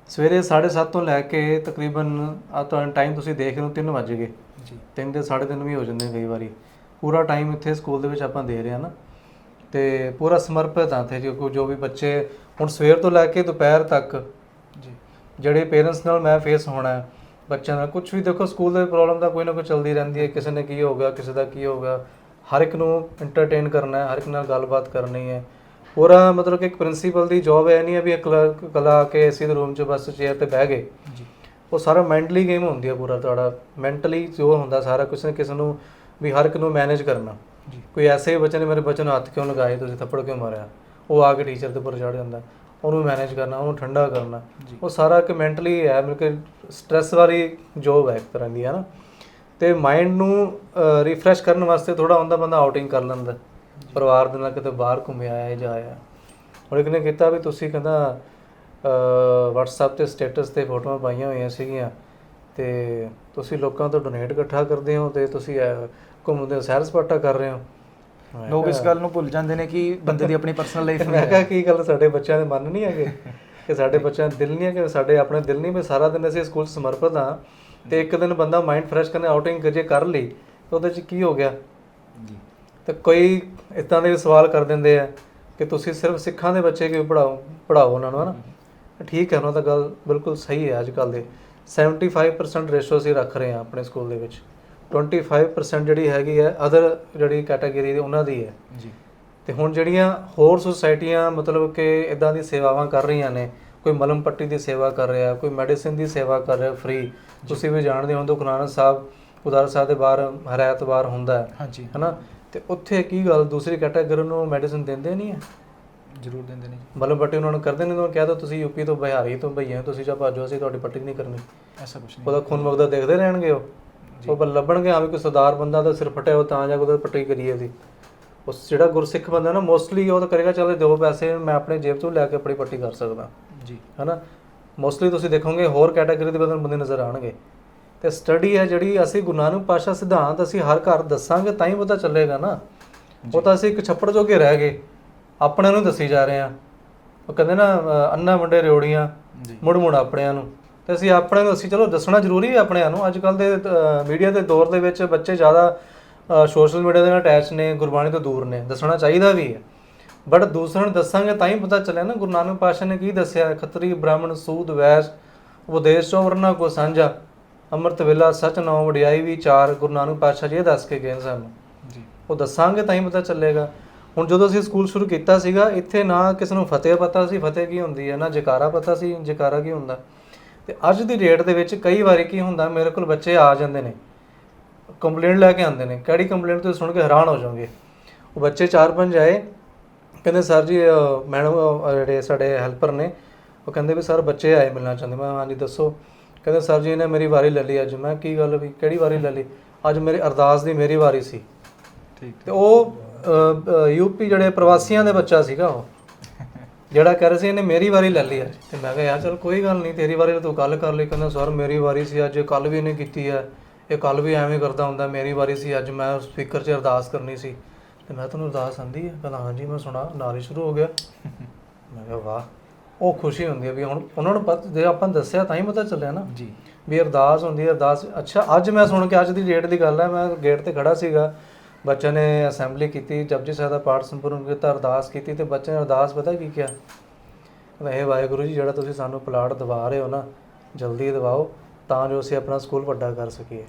ਸਵੇਰੇ 7:30 ਤੋਂ ਲੈ ਕੇ ਤਕਰੀਬਨ ਆ ਤੁਹਾਨੂੰ ਟਾਈਮ ਤੁਸੀਂ ਦੇਖ ਰਹੇ ਹੋ 3 ਵਜ ਗਏ। ਜੀ। ਤਿੰਨ ਦੇ 3:30 ਵੀ ਹੋ ਜਾਂਦੇ ਕਈ ਵਾਰੀ। ਪੂਰਾ ਟਾਈਮ ਇੱਥੇ ਸਕੂਲ ਦੇ ਵਿੱਚ ਆਪਾਂ ਦੇ ਰਹੇ ਹਾਂ ਨਾ। ਤੇ ਪੂਰਾ ਸਮਰਪਿਤ ਆ ਇੱਥੇ ਜੋ ਜੋ ਵੀ ਬੱਚੇ ਹੁਣ ਸਵੇਰ ਤੋਂ ਲੈ ਕੇ ਦੁਪਹਿਰ ਤੱਕ ਜਿਹੜੇ ਪੇਰੈਂਟਸ ਨਾਲ ਮੈਂ ਫੇਸ ਹੋਣਾ ਹੈ ਬੱਚਿਆਂ ਨਾਲ ਕੁਝ ਵੀ ਦੇਖੋ ਸਕੂਲ ਦੇ ਪ੍ਰੋਬਲਮ ਤਾਂ ਕੋਈ ਨਾ ਕੋਈ ਚੱਲਦੀ ਰਹਿੰਦੀ ਹੈ ਕਿਸੇ ਨੇ ਕੀ ਹੋ ਗਿਆ ਕਿਸੇ ਦਾ ਕੀ ਹੋ ਗਿਆ ਹਰ ਇੱਕ ਨੂੰ ਐਂਟਰਟੇਨ ਕਰਨਾ ਹੈ ਹਰ ਇੱਕ ਨਾਲ ਗੱਲਬਾਤ ਕਰਨੀ ਹੈ। ਪੂਰਾ ਮਤਲਬ ਕਿ ਇੱਕ ਪ੍ਰਿੰਸੀਪਲ ਦੀ ਜੌਬ ਹੈ ਨਹੀਂ ਹੈ ਵੀ ਇੱਕ ਕਲਾ- ਕੇ ਏਸੀ ਦੇ ਰੂਮ 'ਚ ਬਸ ਚੇਅਰ ਤੇ ਬਹਿ ਗਏ। ਜੀ। ਉਹ ਸਾਰਾ ਮੈਂਟਲੀ ਗੇਮ ਹੁੰਦੀ ਹੈ ਪੂਰਾ ਤੁਹਾਡਾ ਮੈਂਟਲੀ ਜੋ ਹੁੰਦਾ ਸਾਰਾ ਕਿਸੇ ਨੇ ਕਿਸੇ ਨੂੰ ਵੀ ਹਰ ਇੱਕ ਨੂੰ ਮੈਨੇਜ ਕਰਨਾ। ਜੀ। ਕੋਈ ਐਸੇ ਬੱਚੇ ਨੇ ਮੇਰੇ ਬੱਚੇ ਨੂੰ ਹੱਥ ਕਿਉਂ ਲਗਾਏ ਤੁਸੀਂ ਥੱਪੜ ਕਿਉਂ ਮਾਰਿਆ? ਉਹ ਆ ਕੇ ਟੀਚਰ ਦੇ ਉੱਪਰ ਚੜ ਜਾਂਦਾ। ਉਹਨੂੰ ਮੈਨੇਜ ਕਰਨਾ ਉਹਨੂੰ ਠੰਡਾ ਕਰਨਾ। ਉਹ ਸਾਰਾ ਕਿ ਮੈਂਟਲੀ ਹੈ ਕਿ ਸਟ੍ਰੈਸ ਵਾਲੀ ਜੋਬ ਹੈ ਇੱਕ ਤਰ੍ਹਾਂ ਦੀ ਹੈ ਨਾ ਤੇ ਮਾਈਂਡ ਨੂੰ ਰਿਫਰੈਸ਼ ਕਰਨ ਵਾਸਤੇ ਥੋੜਾ ਹੁੰਦਾ ਬੰਦਾ ਆਊਟਿੰਗ ਕਰ ਲੈਂਦਾ। ਪਰਿਵਾਰ ਦੇ ਨਾਲ ਕਿਤੇ ਬਾਹਰ ਘੁੰਮਿਆ ਆਇਆ ਜਾਂ ਆਇਆ। ਹੁਣ ਇੱਕ ਨੇ ਕੀਤਾ ਵੀ ਤੁਸੀਂ ਕਹਿੰਦਾ WhatsApp ਤੇ ਸਟੇਟਸ ਤੇ ਫੋਟੋਆਂ ਪਾਈਆਂ ਹੋਈਆਂ ਸੀਗੀਆਂ। ਤੇ ਤੁਸੀਂ ਲੋਕਾਂ ਤੋਂ ਡੋਨੇਟ ਇਕੱਠਾ ਕਰਦੇ ਹੋ ਤੇ ਤੁਸੀਂ ਘੁੰਮਦੇ ਹੋ ਸੈਰ ਸਪਾਟਾ ਕਰ ਰਹੇ ਹੋ। ਲੋਕ ਇਸ ਗੱਲ ਨੂੰ ਭੁੱਲ ਜਾਂਦੇ ਨੇ ਕਿ ਬੰਦੇ ਦੀ ਆਪਣੀ ਪਰਸਨਲ ਲਾਈਫ ਮੈਂ ਕਿਹਾ ਕੀ ਗੱਲ ਸਾਡੇ ਬੱਚਿਆਂ ਦੇ ਮਨ ਨਹੀਂ ਹੈਗੇ? ਕਿ ਸਾਡੇ ਬੱਚਿਆਂ ਦੇ ਦਿਲ ਨਹੀਂ ਹੈ ਕਿ ਸਾਡੇ ਆਪਣੇ ਦਿਲ ਨਹੀਂ? ਵੀ ਸਾਰਾ ਦਿਨ ਅਸੀਂ ਸਕੂਲ ਸਮਰਪਿਤ ਹਾਂ ਤੇ ਇੱਕ ਦਿਨ ਬੰਦਾ ਮਾਈਂਡ ਫਰੈਸ਼ ਕਰਨ ਆਊਟਿੰਗ ਜੇ ਕਰ ਲਈ ਤਾਂ ਉਹਦੇ 'ਚ ਕੀ ਹੋ ਗਿਆ? ਜੀ। ਤੇ ਕੋਈ ਇਦਾਂ ਦੇ ਸਵਾਲ ਕਰ ਦਿੰਦੇ ਆ ਕਿ ਤੁਸੀਂ ਸਿਰਫ ਸਿੱਖਾਂ ਦੇ ਬੱਚੇ ਕਿਉਂ ਪੜਾਓ ਪੜਾਓ ਉਹਨਾਂ ਨੂੰ ਹਨਾ? ਠੀਕ ਹੈ ਉਹਨਾਂ ਦਾ ਗੱਲ ਬਿਲਕੁਲ ਸਹੀ ਹੈ ਅੱਜ ਕੱਲ ਦੇ। 75% ਰੇਸ਼ੋ ਅਸੀਂ ਰੱਖ ਰਹੇ ਹਾਂ ਆਪਣੇ ਸਕੂਲ ਦੇ ਵਿੱਚ। 25% ਜਿਹੜੀ ਹੈਗੀ ਹੈ ਅਦਰ ਜਿਹੜੀ ਕੈਟਾਗਰੀ ਦੀ ਉਹਨਾਂ ਦੀ ਹੈ। ਜੀ। ਤੇ ਹੁਣ ਜਿਹੜੀਆਂ ਹੋਰ ਸੁਸਾਇਟੀਆਂ ਮਤਲਬ ਕਿ ਇਦਾਂ ਦੀ ਸੇਵਾਵਾਂ ਕਰ ਰਹੀਆਂ ਨੇ ਕੋਈ ਮਲਮ ਪੱਟੀ ਦੀ ਸੇਵਾ ਕਰ ਰਿਹਾ ਕੋਈ ਮੈਡੀਸਿਨ ਦੀ ਸੇਵਾ ਕਰ ਰਿਹਾ ਫ੍ਰੀ ਤੁਸੀਂ ਵੀ ਜਾਣਦੇ ਹੋ ਨਾਨਕ ਸਾਹਿਬ ਉਦਾਰ ਸਾਹਿਬ ਦੇ ਬਾਹਰ ਹਰ ਐਤਵਾਰ ਹੁੰਦਾ ਹੈ। ਹਾਂਜੀ। ਹਨਾ? ਤੇ ਉੱਥੇ ਕੀ ਗੱਲ ਦੂਸਰੀ ਕੈਟਾਗਰੀ ਨੂੰ ਮੈਡੀਸਿਨ ਦਿੰਦੇ ਨਹੀਂ ਹੈ? ਜ਼ਰੂਰ ਦਿੰਦੇ ਨੇ। ਮਲਮ ਪੱਟੀ ਉਹਨਾਂ ਨੂੰ ਕਰਦੇ ਨੇ ਉਹਨਾਂ ਨੂੰ ਕਹਿ ਦੋ ਤੁਸੀਂ ਯੂਪੀ ਤੋਂ ਬਿਹਾਰੀ ਤੋਂ ਭਈਏ ਤੁਸੀਂ ਜਾ ਭਾਜੋ ਅਸੀਂ ਤੁਹਾਡੀ ਪੱਟੀ ਨਹੀਂ ਕਰਨੀ। ਐਸਾ ਕੁਝ ਨਹੀਂ। ਉਹਦਾ ਖੂਨ ਵਗਦਾ ਦੇਖਦੇ ਰਹਿਣਗੇ ਉਹ। ਉਹ ਬਸ ਲੱਭਣਗੇ ਆ ਵੀ ਕੋਈ ਸਰਦਾਰ ਬੰਦਾ ਦਾ ਸਿਰ ਫਟਿਆ ਉਹ ਤਾਂ ਜਾ ਕੇ ਉਹਦਾ ਪੱਟੀ ਕਰੀਏ ਉਹਦੀ। ਉਸ ਜਿਹੜਾ ਗੁਰਸਿੱਖ ਬੰਦਾ ਨਾ ਮੋਸਟਲੀ ਉਹ ਤਾਂ ਕਰੇਗਾ ਚੱਲ ਦਿਓ ਪੈਸੇ ਮੈਂ ਆਪਣੇ ਜੇਬ ਤੋਂ ਲੈ ਕੇ ਆਪਣੀ ਪੱਟੀ ਕਰ ਸਕਦਾ। ਜੀ। ਹਨਾ? ਮੋਸਟਲੀ ਤੁਸੀਂ ਦੇਖੋਗੇ ਹੋਰ ਕੈਟਾਗਰੀ ਦੇ ਬੰਦੇ ਨਜ਼ਰ ਆਣਗੇ ਤੇ ਸਟੱਡੀ ਹੈ ਜਿਹੜੀ ਅਸੀਂ ਗੁਰੂ ਨਾਨਕ ਪਾਸ਼ਾ ਸਿਧਾਂਤ ਅਸੀਂ ਹਰ ਘਰ ਦੱਸਾਂਗੇ ਤਾਂ ਹੀ ਪਤਾ ਚੱਲੇਗਾ ਨਾ। ਉਹ ਤਾਂ ਅਸੀਂ ਇੱਕ ਛੱਪੜ ਜੋਗੇ ਰਹਿ ਗਏ। ਆਪਣੇ ਨੂੰ ਦੱਸੀ ਜਾ ਰਹੇ ਆ ਉਹ ਕਹਿੰਦੇ ਨਾ ਅੰਨਾ ਵੰਡੇ ਰਿਓੜੀਆਂ ਜੀ। ਮੁੜ ਮੁੜ ਆਪਣਿਆਂ ਨੂੰ। ਤੇ ਅਸੀਂ ਆਪਣੇ ਨੂੰ ਅਸੀਂ ਚਲੋ ਦੱਸਣਾ ਜ਼ਰੂਰੀ ਹੈ ਆਪਣਿਆਂ ਨੂੰ ਅੱਜ ਕੱਲ ਦੇ ਮੀਡੀਆ ਦੇ ਦੌਰ ਦੇ ਵਿੱਚ ਬੱਚੇ ਜ਼ਿਆਦਾ ਸੋਸ਼ਲ ਮੀਡੀਆ ਦੇ ਨਾਲ ਅਟੈਚ ਨੇ ਗੁਰਬਾਣੀ ਤੋਂ ਦੂਰ ਨੇ ਦੱਸਣਾ ਚਾਹੀਦਾ ਵੀ ਹੈ। ਬਟ ਦੂਸਰਿਆਂ ਨੂੰ ਦੱਸਾਂਗੇ ਤਾਂ ਹੀ ਪਤਾ ਚੱਲਿਆ ਨਾ ਗੁਰੂ ਨਾਨਕ ਪਾਤਸ਼ਾਹ ਨੇ ਕੀ ਦੱਸਿਆ? ਖੱਤਰੀ ਬ੍ਰਾਹਮਣ ਸੂਦ ਵੈਸ ਉਪਦੇਸ਼ ਚੋਂ ਵਰਨਾ ਕੋ ਸਾਂਝਾ ਅੰਮ੍ਰਿਤ ਵੇਲਾ ਸਚ ਨੌ ਵਡਿਆਈ ਵਿਚਾਰ ਗੁਰੂ ਨਾਨਕ ਪਾਤਸ਼ਾਹ ਜੀ ਇਹ ਦੱਸ ਕੇ ਗਏ ਸਾਨੂੰ। ਜੀ। ਉਹ ਦੱਸਾਂਗੇ ਤਾਂ ਹੀ ਪਤਾ ਚੱਲੇਗਾ। ਹੁਣ ਜਦੋਂ ਅਸੀਂ ਸਕੂਲ ਸ਼ੁਰੂ ਕੀਤਾ ਸੀਗਾ ਇੱਥੇ ਨਾ ਕਿਸੇ ਨੂੰ ਫਤਿਹ ਪਤਾ ਸੀ ਫਤਿਹ ਕੀ ਹੁੰਦੀ ਹੈ ਨਾ ਜਕਾਰਾ ਪਤਾ ਸੀ ਜਕਾਰਾ ਕੀ ਹੁੰਦਾ? ਤੇ ਅੱਜ ਦੀ ਡੇਟ ਦੇ ਵਿੱਚ ਕਈ ਵਾਰੀ ਕੀ ਹੁੰਦਾ ਮੇਰੇ ਕੋਲ ਬੱਚੇ ਆ ਜਾਂਦੇ ਨੇ ਕੰਪਲੇਂਟ ਲੈ ਕੇ ਆਉਂਦੇ ਨੇ ਕਿਹੜੀ ਕੰਪਲੇਂਟ ਤੁਸੀਂ ਸੁਣ ਕੇ ਹੈਰਾਨ ਹੋ ਜਾਓਗੇ। ਉਹ ਬੱਚੇ ਚਾਰ ਪੰਜ ਆਏ ਕਹਿੰਦੇ ਸਰ ਜੀ ਮੈਡਮ ਜਿਹੜੇ ਸਾਡੇ ਹੈਲਪਰ ਨੇ ਉਹ ਕਹਿੰਦੇ ਵੀ ਸਰ ਬੱਚੇ ਆਏ ਮਿਲਣਾ ਚਾਹੁੰਦੇ। ਮੈਂ ਹਾਂਜੀ ਦੱਸੋ। ਕਹਿੰਦੇ ਸਰ ਜੀ ਇਹਨੇ ਮੇਰੀ ਵਾਰੀ ਲੈ ਲਈ ਅੱਜ। ਮੈਂ ਕੀ ਗੱਲ ਵੀ? ਕਿਹੜੀ ਵਾਰੀ ਲੈ ਲਈ? ਅੱਜ ਮੇਰੀ ਅਰਦਾਸ ਦੀ ਮੇਰੀ ਵਾਰੀ ਸੀ। ਠੀਕ ਤੇ ਉਹ ਯੂਪੀ ਜਿਹੜੇ ਪ੍ਰਵਾਸੀਆਂ ਦੇ ਬੱਚਾ ਸੀਗਾ ਉਹ ਜਿਹੜਾ ਕਹਿ ਰਿਹਾ ਸੀ ਇਹਨੇ ਮੇਰੀ ਵਾਰੀ ਲੈ ਲਈ ਅੱਜ ਤੇ ਮੈਂ ਕਿਹਾ ਯਾਰ ਚਲ ਕੋਈ ਗੱਲ ਨਹੀਂ ਤੇਰੀ ਵਾਰੀ ਤਾਂ ਤੂੰ ਕੱਲ ਕਰ ਲਈ। ਕਹਿੰਦਾ ਸਰ ਮੇਰੀ ਵਾਰੀ ਸੀ ਅੱਜ ਕੱਲ ਵੀ ਇਹਨੇ ਕੀਤੀ ਹੈ। ਇਹ ਕੱਲ ਵੀ ਐਵੇਂ ਕਰਦਾ ਹੁੰਦਾ ਮੇਰੀ ਵਾਰੀ ਸੀ ਅੱਜ ਮੈਂ ਸਪੀਕਰ 'ਚ ਅਰਦਾਸ ਕਰਨੀ ਸੀ। ਤੇ ਮੈਂ ਤੁਹਾਨੂੰ ਅਰਦਾਸ ਆਂਦੀ ਹੈ ਕਹਿੰਦਾ ਹਾਂਜੀ ਮੈਂ ਸੁਣਾ ਨਾਲ ਹੀ ਸ਼ੁਰੂ ਹੋ ਗਿਆ। <laughs> ਮੈਂ ਕਿਹਾ ਵਾਹ। ਉਹ ਖੁਸ਼ੀ ਹੁੰਦੀ ਹੈ ਵੀ ਹੁਣ ਉਹਨਾਂ ਨੂੰ ਪਤਾ ਜੇ ਆਪਾਂ ਦੱਸਿਆ ਤਾਂ ਹੀ ਪਤਾ ਚੱਲਿਆ ਨਾ। ਜੀ। ਵੀ ਅਰਦਾਸ ਹੁੰਦੀ ਹੈ ਅਰਦਾਸ ਅੱਛਾ ਅੱਜ ਮੈਂ ਸੁਣ ਕੇ ਅੱਜ ਦੀ ਡੇਟ ਦੀ ਗੱਲ ਹੈ ਮੈਂ ਗੇਟ ਤੇ ਖੜਾ ਸੀਗਾ। ਬੱਚੇ ਨੇ ਅਸੈਂਬਲੀ ਕੀਤੀ ਜਪਜੀ ਸਾਹਿਬ ਦਾ ਪਾਠ ਸੰਪੂਰਨ ਕੀਤਾ ਅਰਦਾਸ ਕੀਤੀ ਤੇ ਬੱਚੇ ਨੇ ਅਰਦਾਸ ਪਤਾ ਕੀ ਕਿਹਾ? ਕਹਿੰਦਾ ਇਹ ਵਾਹਿਗੁਰੂ ਜੀ ਜਿਹੜਾ ਤੁਸੀਂ ਸਾਨੂੰ ਪਲਾਟ ਦਿਵਾ ਰਹੇ ਹੋ ਨਾ ਜਲਦੀ ਦਿਵਾਓ ਤਾਂ ਜੋ ਅਸੀਂ ਆਪਣਾ ਸਕੂਲ ਵੱਡਾ ਕਰ ਸਕੀਏ।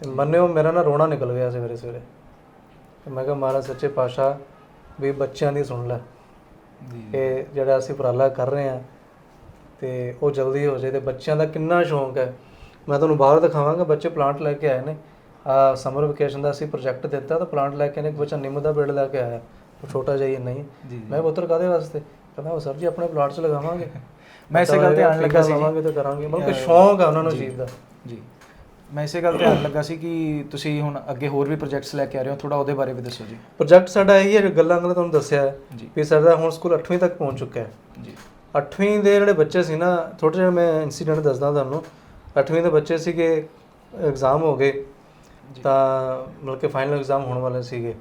ਤੇ ਮੰਨਿਓ ਮੇਰਾ ਨਾ ਰੋਣਾ ਨਿਕਲ ਗਿਆ ਸਵੇਰੇ ਸਵੇਰੇ। ਤੇ ਮੈਂ ਕਿਹਾ ਮਹਾਰਾਜ ਸੱਚੇ ਪਾਤਸ਼ਾਹ ਵੀ ਬੱਚਿਆਂ ਦੀ ਸੁਣ ਲੈ। ਜੀ। ਕਿ ਜਿਹੜਾ ਅਸੀਂ ਉਪਰਾਲਾ ਕਰ ਰਹੇ ਹਾਂ ਤੇ ਉਹ ਜਲਦੀ ਹੋ ਜਾਏ ਤੇ ਬੱਚਿਆਂ ਦਾ ਕਿੰਨਾ ਸ਼ੌਂਕ ਹੈ। ਮੈਂ ਤੁਹਾਨੂੰ ਬਾਹਰ ਦਿਖਾਵਾਂਗਾ ਬੱਚੇ ਪਲਾਂਟ ਲੈ ਕੇ ਆਏ ਨੇ। ਆ ਸਮਰ ਵਕੇਸ਼ਨ ਦਾ ਅਸੀਂ ਪ੍ਰੋਜੈਕਟ ਦਿੱਤਾ ਤਾਂ ਪਲਾਂਟ ਲੈ ਕੇ ਨੇ ਇੱਕ ਬੱਚਾ ਨਿੰਮ ਦਾ ਪੇੜ ਲੈ ਕੇ ਆਇਆ। ਉਹ ਛੋਟਾ ਜਿਹਾ ਹੀ ਨਹੀਂ। ਮੈਂ ਪੁੱਤਰ ਕਾਦੇ ਵਾਸਤੇ? ਕਹਿੰਦਾ ਉਹ ਸਰ ਜੀ ਆਪਣੇ ਪਲਾਂਟ 'ਚ ਲਗਾਵਾਂਗੇ। <laughs> ਮੈਂ ਇਸੇ ਗੱਲ ਤੇ ਆਉਣ ਲੱਗਾ ਸੀ। ਲਗਾਵਾਂਗੇ ਤੇ ਕਰਾਂਗੇ। ਮਤਲਬ ਕਿ ਸ਼ੌਂਕ ਆ ਉਹਨਾਂ ਨੂੰ ਚੀਜ਼ ਦਾ। ਜੀ। ਮੈਂ ਇਸੇ ਗੱਲ ਤੇ ਆਉਣ ਲੱਗਾ ਸੀ ਕਿ ਤੁਸੀਂ ਹੁਣ ਅੱਗੇ ਹੋਰ ਵੀ ਪ੍ਰੋਜੈਕਟਸ ਲੈ ਕੇ ਆ ਰਹੇ ਹੋ। ਥੋੜਾ ਉਹਦੇ ਬਾਰੇ ਵੀ ਦੱਸੋ ਜੀ। ਪ੍ਰੋਜੈਕਟ ਸਾਡਾ ਇਹੀ ਹੈ ਗੱਲਾਂ ਗੱਲਾਂ ਤੁਹਾਨੂੰ ਦੱਸਿਆ ਹੈ ਵੀ ਸਾਡਾ ਹੁਣ ਸਕੂਲ 8ਵੀਂ ਤੱਕ ਪਹੁੰਚ ਚੁੱਕਾ ਹੈ। ਜੀ। 8ਵੀਂ ਦੇ ਜਿਹੜੇ ਬੱਚੇ ਸੀ ਨਾ ਥੋੜਾ ਜਿਹਾ ਮੈਂ ਇਨਸੀਡੈਂਟ ਦੱਸਦਾ ਤੁਹਾਨੂੰ। 8ਵੀਂ ਦੇ ਬੱਚੇ ਸੀਗੇ ਐਗਜ਼ਾਮ ਹੋ ਗਏ। ਤਾਂ ਮਤਲਬ ਕਿ ਫਾਈਨਲ ਐਗਜ਼ਾਮ ਹੋਣ ਵਾਲੇ ਸੀਗੇ।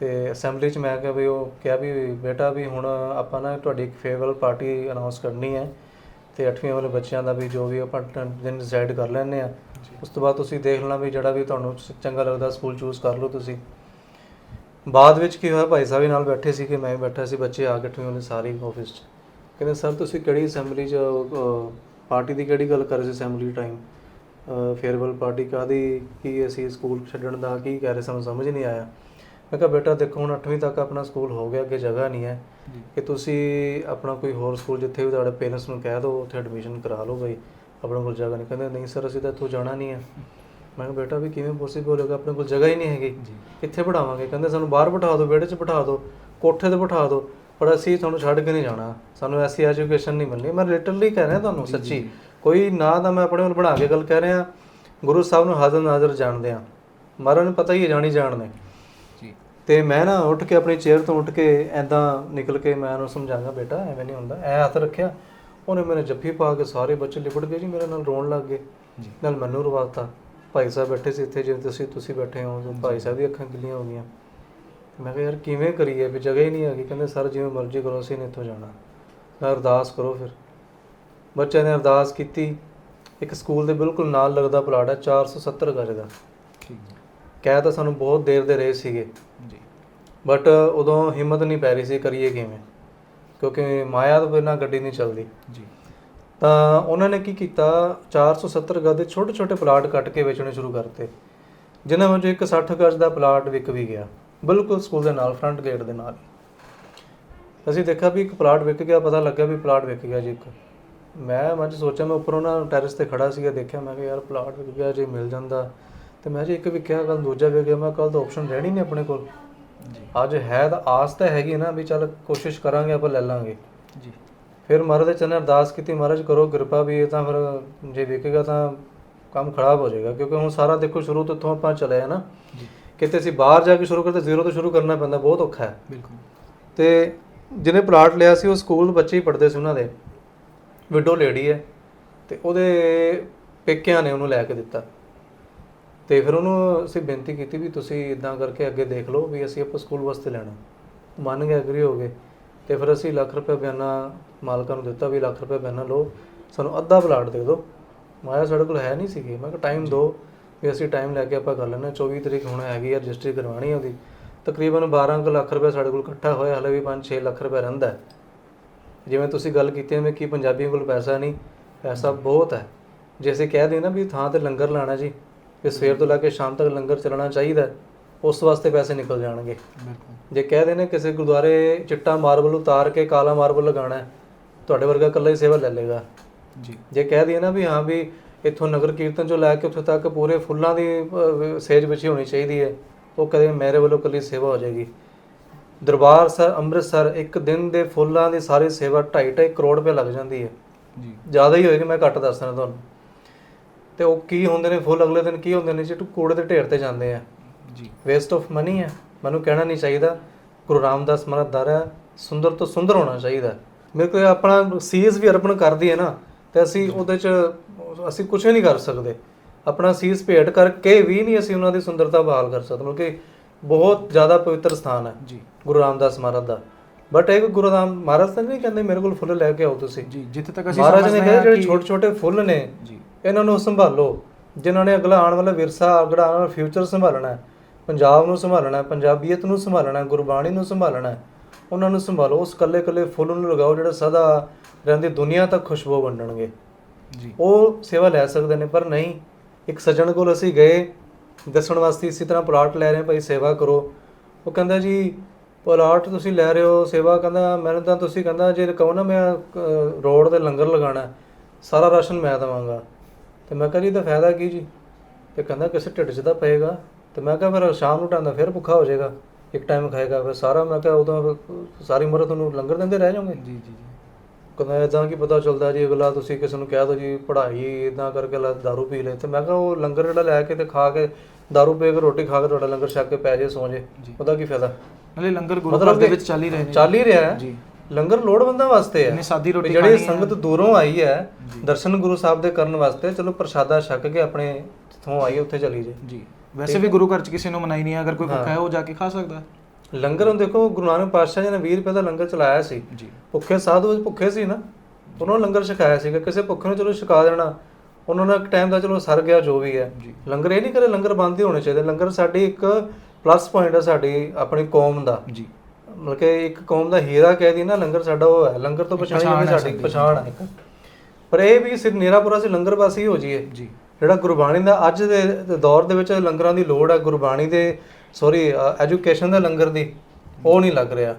ਤੇ ਅਸੈਂਬਲੀ 'ਚ ਮੈਂ ਕਿਹਾ ਵੀ ਉਹ ਕਿਹਾ ਵੀ ਬੇਟਾ ਵੀ ਹੁਣ ਆਪਾਂ ਨਾ ਤੁਹਾਡੀ ਇੱਕ ਫੇਅਰਵੈਲ ਪਾਰਟੀ ਅਨਾਉਂਸ ਕਰਨੀ ਹੈ ਤੇ 8ਵੀਂ ਵਾਲੇ ਬੱਚਿਆਂ ਦਾ ਵੀ ਜੋ ਵੀ ਆਪਾਂ ਦਿਨ ਡਿਸਾਈਡ ਕਰ ਲੈਣੇ ਆ ਉਸ ਤੋਂ ਬਾਅਦ ਤੁਸੀਂ ਦੇਖ ਲੈਣਾ ਵੀ ਜਿਹੜਾ ਵੀ ਤੁਹਾਨੂੰ ਚੰਗਾ ਲੱਗਦਾ ਸਕੂਲ ਚੂਜ਼ ਕਰ ਲਓ ਤੁਸੀਂ। ਬਾਅਦ ਵਿੱਚ ਕੀ ਹੋਇਆ ਭਾਈ ਸਾਹਿਬ ਨਾਲ ਬੈਠੇ ਸੀ ਕਿ ਮੈਂ ਵੀ ਬੈਠਾ ਸੀ ਬੱਚੇ ਆ ਕੇ ਅੱਠਵੀਂ ਵਾਲੇ ਸਾਰੇ ਆਫਿਸ 'ਚ। ਕਹਿੰਦੇ ਸਰ ਤੁਸੀਂ ਕਿਹੜੀ ਅਸੈਂਬਲੀ 'ਚ ਪਾਰਟੀ ਦੀ ਕਿਹੜੀ ਗੱਲ ਕਰ ਰਹੇ ਸੀ ਅਸੈਂਬਲੀ ਟਾਈਮ ਫੇਅਰਵੈਲ ਪਾਰਟੀ ਕਾਦੀ ਕੀ ਅਸੀਂ ਸਕੂਲ ਛੱਡਣ ਦਾ ਕੀ ਕਹਿ ਰਹੇ ਸਾਨੂੰ ਸਮਝ ਨਹੀਂ ਆਇਆ। ਮੈਂ ਕਿਹਾ ਬੇਟਾ ਦੇਖੋ ਹੁਣ 8ਵੀਂ ਤੱਕ ਆਪਣਾ ਸਕੂਲ ਹੋ ਗਿਆ ਅੱਗੇ ਜਗ੍ਹਾ ਨਹੀਂ ਹੈ। ਕਿ ਤੁਸੀਂ ਆਪਣਾ ਕੋਈ ਹੋਰ ਸਕੂਲ ਜਿੱਥੇ ਵੀ ਤੁਹਾਡੇ ਪੇਰੈਂਟਸ ਨੂੰ ਕਹਿ ਦਿਓ ਉੱਥੇ ਐਡਮਿਸ਼ਨ ਕਰਾ ਲਓ ਬਈ ਆਪਣੇ ਕੋਲ ਜਗ੍ਹਾ ਨਹੀਂ। ਕਹਿੰਦੇ ਨਹੀਂ ਸਰ ਅਸੀਂ ਤਾਂ ਇੱਥੋਂ ਜਾਣਾ ਨਹੀਂ ਹੈ। ਮੈਂ ਕਿਹਾ ਬੇਟਾ ਵੀ ਕਿਵੇਂ ਪੋਸੀਬਲ ਹੋਗਾ ਆਪਣੇ ਕੋਲ ਜਗ੍ਹਾ ਹੀ ਨਹੀਂ ਹੈਗੀ। ਕਿੱਥੇ ਬਿਠਾਵਾਂਗੇ? ਕਹਿੰਦੇ ਸਾਨੂੰ ਬਾਹਰ ਬਿਠਾ ਦਿਓ ਵਿਹੜੇ 'ਚ ਬਿਠਾ ਦਿਓ ਕੋਠੇ ਤੇ ਬਿਠਾ ਦਿਓ। ਪਰ ਅਸੀਂ ਤੁਹਾਨੂੰ ਛੱਡ ਕੇ ਨਹੀਂ ਜਾਣਾ। ਸਾਨੂੰ ਐਸੀ ਐਜੂਕੇਸ਼ਨ ਨਹੀਂ ਮਿਲਣੀ। ਮੈਂ ਲਿਟਰਲੀ ਕਹਿ ਰਿਹਾ ਤੁਹਾਨੂੰ ਸੱਚੀ। ਕੋਈ ਨਾ ਤਾਂ ਮੈਂ ਆਪਣੇ ਵੱਲ ਬਣਾ ਕੇ ਗੱਲ ਕਹਿ ਰਿਹਾ। ਗੁਰੂ ਸਾਹਿਬ ਨੂੰ ਹਾਜ਼ਰ ਨਾਜ਼ਰ ਜਾਣਦੇ ਆ ਮਹਾਰਾਜ ਨੂੰ ਪਤਾ ਹੀ ਹੈ ਜਾਣੀ ਜਾਣਦੇ ਜੀ। ਤੇ ਮੈਂ ਨਾ ਉੱਠ ਕੇ ਆਪਣੀ ਚੇਅਰ ਤੋਂ ਉੱਠ ਕੇ ਐਦਾਂ ਨਿਕਲ ਕੇ ਮੈਂ ਉਹਨੂੰ ਸਮਝਾਂਗਾ ਬੇਟਾ ਐਵੇਂ ਨਹੀਂ ਹੁੰਦਾ। ਐ ਹੱਥ ਰੱਖਿਆ। ਉਹਨੇ ਮੇਰੇ ਜੱਫੀ ਪਾ ਕੇ ਸਾਰੇ ਬੱਚੇ ਲਿਪਟ ਗਏ ਜੀ ਮੇਰੇ ਨਾਲ ਰੋਣ ਲੱਗ ਗਏ। ਜੀ। ਨਾਲ ਮੈਨੂੰ ਰਵਾਤਾ ਭਾਈ ਸਾਹਿਬ ਬੈਠੇ ਸੀ ਇੱਥੇ ਜਿਵੇਂ ਤੁਸੀਂ ਤੁਸੀਂ ਬੈਠੇ ਹੋ ਤੇ ਭਾਈ ਸਾਹਿਬ ਦੀ ਅੱਖਾਂ ਗਿੱਲੀਆਂ ਹੋ ਗਈਆਂ। ਮੈਂ ਕਿਹਾ ਯਾਰ ਕਿਵੇਂ ਕਰੀਏ? ਵੀ ਜਗ੍ਹਾ ਹੀ ਨਹੀਂ ਹੈਗੀ। ਕਹਿੰਦੇ ਸਰ ਜਿਵੇਂ ਮਰਜ਼ੀ ਕਰੋ ਅਸੀਂ ਨਹੀਂ ਇੱਥੋਂ ਜਾਣਾ। ਮੈਂ ਅਰਦਾਸ ਕਰੋ ਫਿਰ। ਬੱਚਿਆਂ ਨੇ ਅਰਦਾਸ ਕੀਤੀ। ਇੱਕ ਸਕੂਲ ਦੇ ਬਿਲਕੁਲ ਨਾਲ ਲੱਗਦਾ ਪਲਾਟ ਹੈ 470 ਗਜ ਦਾ। ਠੀਕ ਕਹਿ ਤਾਂ ਸਾਨੂੰ ਬਹੁਤ ਦੇਰ ਦੇ ਰਹੇ ਸੀਗੇ। ਜੀ। ਬਟ ਉਦੋਂ ਹਿੰਮਤ ਨਹੀਂ ਪੈ ਰਹੀ ਸੀ ਕਰੀਏ ਕਿਵੇਂ। ਕਿਉਂਕਿ ਮਾਇਆ ਤੋਂ ਬਿਨਾਂ ਗੱਡੀ ਨਹੀਂ ਚੱਲਦੀ। ਜੀ। ਤਾਂ ਉਹਨਾਂ ਨੇ ਕੀ ਕੀਤਾ 470 ਗਜ ਦੇ ਛੋਟੇ ਛੋਟੇ ਪਲਾਟ ਕੱਟ ਕੇ ਵੇਚਣੇ ਸ਼ੁਰੂ ਕਰਤੇ। ਜਿਨ੍ਹਾਂ ਵਿੱਚੋਂ ਇੱਕ 60 ਗਜ ਦਾ ਪਲਾਟ ਵਿਕ ਵੀ ਗਿਆ। ਬਿਲਕੁਲ ਸਕੂਲ ਦੇ ਨਾਲ ਫਰੰਟ ਗੇਟ ਦੇ ਨਾਲ। ਅਸੀਂ ਦੇਖਿਆ ਵੀ ਇੱਕ ਪਲਾਟ ਵਿਕ ਗਿਆ ਪਤਾ ਲੱਗਾ ਵੀ ਪਲਾਟ ਵਿਕ ਗਿਆ ਜੀ ਇੱਕ। ਮੈਂ ਮੱਝ ਸੋਚਿਆ ਮੈਂ ਉੱਪਰੋਂ ਨਾ ਟੈਰੇਸ ਤੇ ਖੜਾ ਸੀਗਾ ਦੇਖਿਆ ਮੈਂ ਕਿਹਾ ਯਾਰ ਪਲਾਟ ਵਿਕ ਗਿਆ ਜੇ ਮਿਲ ਜਾਂਦਾ। ਤੇ ਮੈਂ ਜੀ ਇੱਕ ਵਿਕਿਆ ਕੱਲ ਦੂਜਾ ਵਿਕ ਗਿਆ ਮੈਂ ਕੱਲ ਤਾਂ ਆਪਸ਼ਨ ਰਹਿਣੀ ਨਹੀਂ ਆਪਣੇ ਕੋਲ। ਜੀ। ਅੱਜ ਹੈ ਤਾਂ ਆਸ ਤਾਂ ਹੈਗੀ ਨਾ ਵੀ ਚੱਲ ਕੋਸ਼ਿਸ਼ ਕਰਾਂਗੇ ਆਪਾਂ ਲੈ ਲਾਂਗੇ। ਜੀ। ਫਿਰ ਮਹਾਰਾਜ ਦੇ ਚਰਨ ਅਰਦਾਸ ਕੀਤੀ ਮਹਾਰਾਜ ਕਰੋ ਕਿਰਪਾ ਵੀ ਇਹ ਤਾਂ ਫਿਰ ਜੇ ਵਿਕੇਗਾ ਤਾਂ ਕੰਮ ਖਰਾਬ ਹੋ ਜਾਏਗਾ। ਕਿਉਂਕਿ ਹੁਣ ਸਾਰਾ ਦੇਖੋ ਸ਼ੁਰੂ ਤੋਂ ਇੱਥੋਂ ਆਪਾਂ ਚਲੇ ਆ ਨਾ। ਜੀ। ਕਿਤੇ ਅਸੀਂ ਬਾਹਰ ਜਾ ਕੇ ਸ਼ੁਰੂ ਕਰਦੇ ਜ਼ੀਰੋ ਤੋਂ ਸ਼ੁਰੂ ਕਰਨਾ ਪੈਂਦਾ ਬਹੁਤ ਔਖਾ ਹੈ। ਬਿਲਕੁਲ। ਤੇ ਜਿਹਨੇ ਪਲਾਟ ਲਿਆ ਸੀ ਉਹ ਸਕੂਲ ਬੱਚੇ ਹੀ ਪੜ੍ਹਦੇ ਸੀ ਉਹਨਾਂ ਦੇ। ਵਿਡੋ ਲੇਡੀ ਹੈ ਤੇ ਉਹਦੇ ਪੇਕਿਆਂ ਨੇ ਉਹਨੂੰ ਲੈ ਕੇ ਦਿੱਤਾ। ਤੇ ਫਿਰ ਉਹਨੂੰ ਅਸੀਂ ਬੇਨਤੀ ਕੀਤੀ ਵੀ ਤੁਸੀਂ ਇਦਾਂ ਕਰਕੇ ਅੱਗੇ ਦੇਖ ਲਓ ਵੀ ਅਸੀਂ ਆਪਾਂ ਸਕੂਲ ਵਾਸਤੇ ਲੈਣਾ। ਮੰਨ ਗਏ ਐਗਰੀ ਹੋ ਗਏ। ਤੇ ਫਿਰ ਅਸੀਂ ਲੱਖ ਰੁਪਏ ਬਿਆਨਾ ਮਾਲਕਾਂ ਨੂੰ ਦਿੱਤਾ ਵੀ ਲੱਖ ਰੁਪਏ ਬਿਆਨਾ ਲਓ, ਸਾਨੂੰ ਅੱਧਾ ਪਲਾਟ ਦੇ ਦਿਓ। ਮਾਇਆ ਸਾਡੇ ਕੋਲ ਹੈ ਨਹੀਂ ਸੀਗੀ। ਮੈਂ ਕਿਹਾ ਟਾਈਮ ਦਿਓ ਵੀ ਅਸੀਂ ਟਾਈਮ ਲੈ ਕੇ ਆਪਾਂ ਕਰ ਲੈਣਾ 24 ਤਰੀਕ ਹੁਣ ਹੈਗੀ ਆ ਰਜਿਸਟਰੀ ਕਰਵਾਉਣੀ ਆ ਉਹਦੀ। ਤਕਰੀਬਨ 12 ਕੁ ਲੱਖ ਰੁਪਏ ਸਾਡੇ ਕੋਲ ਇਕੱਠਾ ਹੋਇਆ, ਹਲੇ ਵੀ 5-6 ਲੱਖ ਰੁਪਏ ਰਹਿੰਦਾ ਜਿਵੇਂ ਤੁਸੀਂ ਗੱਲ ਕੀਤੀ ਹੈ ਕਿ ਪੰਜਾਬੀਆਂ ਕੋਲ ਪੈਸਾ ਨਹੀਂ ਪੈਸਾ ਬਹੁਤ ਹੈ ਜੇ ਅਸੀਂ ਕਹਿ ਦੇਣਾ ਵੀ ਥਾਂ ਤੇ ਲੰਗਰ ਲਾਣਾ ਜੀ ਵੀ ਸਵੇਰ ਤੋਂ ਲੈ ਕੇ ਸ਼ਾਮ ਤੱਕ ਲੰਗਰ ਚੱਲਣਾ ਚਾਹੀਦਾ ਉਸ ਵਾਸਤੇ ਪੈਸੇ ਨਿਕਲ ਜਾਣਗੇ। ਬਿਲਕੁਲ। ਜੇ ਕਹਿ ਦੇਣਾ ਕਿਸੇ ਗੁਰਦੁਆਰੇ ਚਿੱਟਾ ਮਾਰਬਲ ਉਤਾਰ ਕੇ ਕਾਲਾ ਮਾਰਬਲ ਲਗਾਉਣਾ ਹੈ, ਤੁਹਾਡੇ ਵਰਗਾ ਇਕੱਲਾ ਹੀ ਸੇਵਾ ਲੈ ਲੇਗਾ ਜੀ। ਜੇ ਕਹਿ ਦਈਏ ਨਾ ਵੀ ਹਾਂ ਵੀ ਇੱਥੋਂ ਨਗਰ ਕੀਰਤਨ ਚੋਂ ਲੈ ਕੇ ਉੱਥੇ ਤੱਕ ਪੂਰੇ ਫੁੱਲਾਂ ਦੀ ਸੇਜ ਵਿਛੀ ਹੋਣੀ ਚਾਹੀਦੀ ਹੈ ਉਹ ਕਦੇ ਮੇਰੇ ਵੱਲੋਂ ਇਕੱਲੀ ਸੇਵਾ ਹੋ ਜਾਏਗੀ। ਦਰਬਾਰ ਸਾਹਿਬ ਅੰਮ੍ਰਿਤਸਰ ਇੱਕ ਦਿਨ ਦੇ ਫੁੱਲਾਂ ਦੀ ਸਾਰੀ ਸੇਵਾ 2.5 ਕਰੋੜ ਰੁਪਏ ਲੱਗ ਜਾਂਦੀ ਹੈ। ਜੀ। ਜ਼ਿਆਦਾ ਹੀ ਹੋਏਗੀ ਮੈਂ ਘੱਟ ਦੱਸਣਾ ਤੁਹਾਨੂੰ। ਤੇ ਉਹ ਕੀ ਹੁੰਦੇ ਨੇ ਫੁੱਲ ਅਗਲੇ ਦਿਨ ਕੀ ਹੁੰਦੇ ਨੇ? ਜੀ ਕੂੜੇ ਦੇ ਢੇਰ ਤੇ ਜਾਂਦੇ ਆ। ਜੀ। ਵੇਸਟ ਆਫ ਮਨੀ ਹੈ ਮੈਨੂੰ ਕਹਿਣਾ ਨਹੀਂ ਚਾਹੀਦਾ। ਗੁਰੂ ਰਾਮਦਾਸ ਮਹਾਰਾਜ ਦਰ ਹੈ ਸੁੰਦਰ ਤੋਂ ਸੁੰਦਰ ਹੋਣਾ ਚਾਹੀਦਾ। ਮੇਰੇ ਕੋਲ ਆਪਣਾ ਸੀਸ ਵੀ ਅਰਪਣ ਕਰਦੀ ਹੈ ਨਾ ਤੇ ਅਸੀਂ ਉਹਦੇ ਚ ਅਸੀਂ ਕੁਝ ਨਹੀਂ ਕਰ ਸਕਦੇ। ਆਪਣਾ ਸੀਸ ਭੇਟ ਕਰਕੇ ਵੀ ਨਹੀਂ ਅਸੀਂ ਉਹਨਾਂ ਦੀ ਸੁੰਦਰਤਾ ਬਹਾਲ ਕਰ ਸਕਦੇ। ਕਿਉਂਕਿ ਬਹੁਤ ਜ਼ਿਆਦਾ ਪਵਿੱਤਰ ਸਥਾਨ ਹੈ ਜੀ। ਗੁਰੂ ਰਾਮਦਾਸ ਮਹਾਰਾਜ ਦਾ। ਬਟ ਇਹ ਗੁਰੂ ਰਾਮ ਮਹਾਰਾਜ ਤਾਂ ਨਹੀਂ ਕਹਿੰਦੇ ਮੇਰੇ ਕੋਲ ਫੁੱਲ ਲੈ ਕੇ ਆਓ ਤੁਸੀਂ। ਜੀ ਜਿੱਥੇ ਤੱਕ ਅਸੀਂ ਮਹਾਰਾਜ ਨੇ ਕਿਹਾ ਜਿਹੜੇ ਛੋਟੇ ਛੋਟੇ ਫੁੱਲ ਨੇ ਜੀ। ਇਹਨਾਂ ਨੂੰ ਸੰਭਾਲੋ। ਜਿਨ੍ਹਾਂ ਨੇ ਅਗਲਾ ਆਉਣ ਵਾਲਾ ਵਿਰਸਾ ਅਗਲਾ ਆਉਣ ਵਾਲਾ ਫਿਊਚਰ ਸੰਭਾਲਣਾ ਹੈ। ਪੰਜਾਬ ਨੂੰ ਸੰਭਾਲਣਾ ਹੈ ਪੰਜਾਬੀਅਤ ਨੂੰ ਸੰਭਾਲਣਾ ਹੈ ਗੁਰਬਾਣੀ ਨੂੰ ਸੰਭਾਲਣਾ ਹੈ। ਉਹਨਾਂ ਨੂੰ ਸੰਭਾਲੋ ਉਸ ਕੱਲੇ ਕੱਲੇ ਫੁੱਲ ਨੂੰ ਲਗਾਓ ਜਿਹੜਾ ਸਦਾ ਰਹਿੰਦੀ ਦੁਨੀਆ ਤੱਕ ਖੁਸ਼ਬੂ ਵੰਡਣਗੇ। ਜੀ। ਉਹ ਸੇਵਾ ਲੈ ਸਕਦੇ ਨੇ ਪਰ ਨਹੀਂ ਇੱਕ ਸੱਜਣ ਕੋਲ ਅਸੀਂ ਗਏ ਦੱਸਣ ਵਾਸਤੇ ਇਸੇ ਤਰ੍ਹਾਂ ਪਲਾਟ ਲੈ ਰਹੇ ਭਾਈ ਸੇਵਾ ਕਰੋ। ਉਹ ਕਹਿੰਦਾ ਜੀ, ਪਲਾਟ ਤੁਸੀਂ ਲੈ ਰਹੇ ਹੋ, ਸੇਵਾ ਕਹਿੰਦਾ ਮੈਨੂੰ ਤਾਂ ਤੁਸੀਂ ਕਹਿੰਦਾ, ਜੇ ਕਹੋ ਨਾ ਮੈਂ ਰੋਡ ਤੇ ਲੰਗਰ ਲਗਾਉਣਾ ਸਾਰਾ ਰਾਸ਼ਨ ਮੈਂ ਦੇਵਾਂਗਾ। ਤੇ ਮੈਂ ਕਿਹਾ ਜੀ ਤਾਂ ਫਾਇਦਾ ਕੀ ਜੀ? ਤੇ ਕਹਿੰਦਾ, ਕਿਸੇ ਢਿੱਡ 'ਚ ਤਾਂ ਪਏਗਾ। ਤੇ ਮੈਂ ਕਿਹਾ, ਫਿਰ ਸ਼ਾਮ ਨੂੰ ਟਾਂਦਾ ਫਿਰ ਭੁੱਖਾ ਹੋ ਜਾਏਗਾ, ਇੱਕ ਟਾਈਮ ਖਾਏਗਾ, ਫਿਰ ਸਾਰਾ ਮੈਂ ਕਿਹਾ, ਉਦੋਂ ਫਿਰ ਸਾਰੀ ਉਮਰ ਤੁਹਾਨੂੰ ਲੰਗਰ ਦਿੰਦੇ ਰਹਿ ਜਾਓਗੇ? ਜੀ ਜੀ ਜੀ। ਕਹਿੰਦਾ ਇਦਾਂ ਕੀ ਪਤਾ ਚੱਲਦਾ ਜੀ ਅਗਲਾ ਤੁਸੀਂ ਕਿਸੇ ਨੂੰ ਕਹਿ ਦੋ ਜੀ ਪੜ੍ਹਾਈ ਇਦਾਂ ਕਰਕੇ ਲਾ ਦਾਰੂ ਪੀ ਲੈ। ਤੇ ਮੈਂ ਕਿਹਾ ਉਹ ਲੰਗਰ ਜਿਹੜਾ ਲੈ ਕੇ ਤੇ ਖਾ ਕੇ ਦਾਰੂ ਪੀ ਕੇ ਰੋਟੀ ਖਾ ਕੇ ਤੁਹਾਡਾ ਲੰਗਰ ਛਕ ਕੇ ਪੈ ਜੇ ਸੌ ਜੇ। ਉਹਦਾ ਕੀ ਫਾਇਦਾ? ਨਾਲੇ ਲੰਗਰ ਗੁਰੂ ਘਰ ਦੇ ਵਿੱਚ ਚੱਲ ਹੀ ਰਹੇ ਨੇ। ਚੱਲ ਹੀ ਰਿਹਾ। ਹੈ ਜੀ। ਲੰਗਰ ਲੋੜਵੰਦਾਂ ਵਾਸਤੇ ਹੈ। ਇਹਨੇ ਸਾਦੀ ਰੋਟੀ ਜਿਹੜੀ। ਸੰਗਤ ਦੂਰੋਂ ਆਈ ਹੈ। ਦਰਸ਼ਨ ਗੁਰੂ ਸਾਹਿਬ ਦੇ ਕਰਨ ਵਾਸਤੇ ਚਲੋ ਪ੍ਰਸ਼ਾਦਾ ਛਕ ਕੇ ਆਪਣੇ ਜਿੱਥੋਂ ਆਈ ਉੱਥੇ ਚਲੀ ਜੇ। ਜੀ। ਵੈਸੇ ਵੀ ਗੁਰੂ ਘਰ ਚ ਕਿਸੇ ਨੂੰ ਮਨਾਈ ਨਹੀਂ ਅਗਰ ਕੋਈ ਭੁੱਖਾ ਹੈ ਉਹ ਜਾ ਕੇ ਖਾ ਸਕਦਾ। ਹੈ। ਲੰਗਰ ਹੁਣ ਦੇਖੋ ਗੁਰੂ ਨਾਨਕ ਪਾਤਸ਼ਾਹ ਜੀ ਨੇ 20 ਰੁਪਏ ਦਾ ਲੰਗਰ ਚਲਾਇਆ ਸੀ। ਜੀ। ਭੁੱਖੇ ਸਾਧੂ ਭੁੱਖੇ ਸੀ ਨਾ। ਉਹਨਾਂ ਨੂੰ ਲੰਗਰ ਛਕਾਇਆ ਸੀਗਾ। ਕਿਸੇ ਭੁੱਖੇ ਨੂੰ ਚਲੋ ਛਕਾ ਦੇਣਾ। ਉਹਨਾਂ ਨੂੰ ਇੱਕ ਟਾਈਮ ਦਾ ਚਲੋ ਸਰ ਗਿਆ ਜੋ ਵੀ ਹੈ। ਲੰਗਰ ਇਹ ਨਹੀਂ ਕਰੇ ਲੰਗਰ ਬੰਦ ਹੀ ਹੋਣੇ ਚਾਹੀਦੇ। ਲੰਗਰ ਸਾਡੀ ਇੱਕ ਪਲੱਸ ਪੁਆਇੰਟ ਹੈ ਸਾਡੀ ਆਪਣੀ ਕੌਮ ਦਾ। ਜੀ। ਮਤਲਬ ਕਿ ਇੱਕ ਕੌਮ ਦਾ ਹੀਰਾ ਕਹਿ ਦੀ ਨਾ ਲੰਗਰ ਸਾਡਾ ਉਹ ਹੈ। ਲੰਗਰ ਤੋਂ ਪਛਾਣੀ ਜਾਂਦੀ ਹੈ ਸਾਡੀ। ਪਛਾਣ ਹੈ। ਪਰ ਇਹ ਵੀ ਸਿਰ ਨਿਰਾਪੁਰਾ ਸੀ ਲੰਗਰ ਵਾਸੀ ਹੋ ਜਾਈਏ। ਜੀ। ਜਿਹੜਾ ਗੁਰਬਾਣੀ ਦਾ ਅੱਜ ਦੇ ਦੌਰ ਦੇ ਵਿੱਚ ਲੰਗਰਾਂ ਦੀ ਲੋੜ ਹੈ ਗੁਰਬਾਣੀ ਦੇ ਸੌਰੀ ਐਜੂਕੇਸ਼ਨ ਦੇ ਲੰਗਰ ਦੀ ਉਹ ਨਹੀਂ ਲੱਗ ਰਿਹਾ।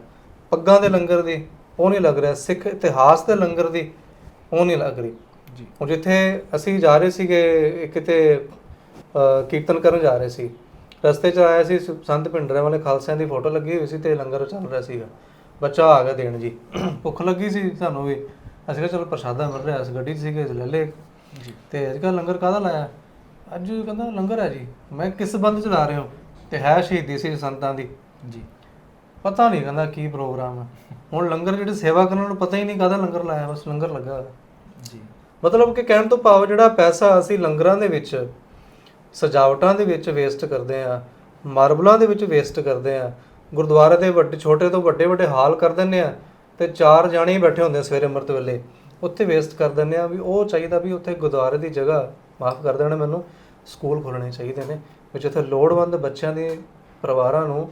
ਪੱਗਾਂ ਦੇ ਲੰਗਰ ਦੀ ਉਹ ਨਹੀਂ ਲੱਗ ਰਿਹਾ। ਸਿੱਖ ਇਤਿਹਾਸ ਦੇ ਲੰਗਰ ਦੀ ਉਹ ਨਹੀਂ ਲੱਗ ਰਹੀ। ਜੀ। ਹੁਣ ਜਿੱਥੇ ਅਸੀਂ ਜਾ ਰਹੇ ਸੀਗੇ ਕਿਤੇ ਕੀਰਤਨ ਕਰਨ ਜਾ ਰਹੇ ਸੀ ਰਸਤੇ 'ਚ ਆਇਆ ਸੀ ਸੰਤ ਭਿੰਡਰਾਂ ਵਾਲੇ ਖਾਲਸਿਆਂ ਦੀ ਫੋਟੋ ਲੱਗੀ ਹੋਈ ਸੀ ਤੇ ਲੰਗਰ ਚੱਲ ਰਿਹਾ ਸੀਗਾ। ਬੱਚਾ ਆ ਗਿਆ ਦੇਣ ਜੀ। <clears throat> ਭੁੱਖ ਲੱਗੀ ਸੀ ਸਾਨੂੰ ਵੀ। ਅਸੀਂ ਕਿਹਾ ਚਲੋ ਪ੍ਰਸ਼ਾਦਾ ਮਿਲ ਰਿਹਾ ਸੀ ਗੱਡੀ 'ਚ ਸੀਗੇ ਲੈ ਲਏ ਜੀ। ਤੇ ਅੱਜ ਕੱਲ੍ਹ ਲੰਗਰ ਕਾਹਦਾ ਲਾਇਆ? ਅੱਜ ਕਹਿੰਦਾ ਲੰਗਰ ਹੈ ਜੀ। ਮੈਂ ਕਿਸ ਬੰਦ ਚਲਾ ਰਹੇ ਹੋ? ਤੇ ਹੈ ਸ਼ਹੀਦੀ ਸੀ ਸੰਤਾਂ ਦੀ। ਜੀ। ਪਤਾ ਨਹੀਂ ਕਹਿੰਦਾ ਕੀ ਪ੍ਰੋਗਰਾਮ ਹੈ ਹੁਣ ਲੰਗਰ ਜਿਹੜੇ ਸੇਵਾ ਕਰਨ ਨੂੰ ਪਤਾ ਹੀ ਨਹੀਂ ਕਾਹਦਾ ਲੰਗਰ ਲਾਇਆ ਬਸ ਲੰਗਰ ਲੱਗਾ। ਜੀ। ਮਤਲਬ ਕਿ ਕਹਿਣ ਤੋਂ ਭਾਵ ਜਿਹੜਾ ਪੈਸਾ ਅਸੀਂ ਲੰਗਰਾਂ ਦੇ ਵਿੱਚ ਸਜਾਵਟਾਂ ਦੇ ਵਿੱਚ ਵੇਸਟ ਕਰਦੇ ਆ ਮਾਰਬਲਾਂ ਦੇ ਵਿੱਚ ਵੇਸਟ ਕਰਦੇ ਆ ਗੁਰਦੁਆਰੇ ਦੇ ਵੱਡੇ ਛੋਟੇ ਤੋਂ ਵੱਡੇ ਵੱਡੇ ਹਾਲ ਕਰ ਦਿੰਦੇ ਆ ਤੇ ਚਾਰ ਜਾਣੇ ਹੀ ਬੈਠੇ ਹੁੰਦੇ ਸਵੇਰੇ ਅੰਮ੍ਰਿਤ ਵੇਲੇ ਉੱਥੇ ਵੇਸਟ ਕਰ ਦਿੰਦੇ ਆ ਵੀ ਉਹ ਚਾਹੀਦਾ ਵੀ ਉੱਥੇ ਗੁਰਦੁਆਰੇ ਦੀ ਜਗ੍ਹਾ ਮਾਫ ਕਰ ਦੇਣਾ ਮੈਨੂੰ ਸਕੂਲ ਖੋਲਣੇ ਚਾਹੀਦੇ ਨੇ। ਵਿੱਚ ਇੱਥੇ ਲੋੜਵੰਦ ਬੱਚਿਆਂ ਦੇ ਪਰਿਵਾਰਾਂ ਨੂੰ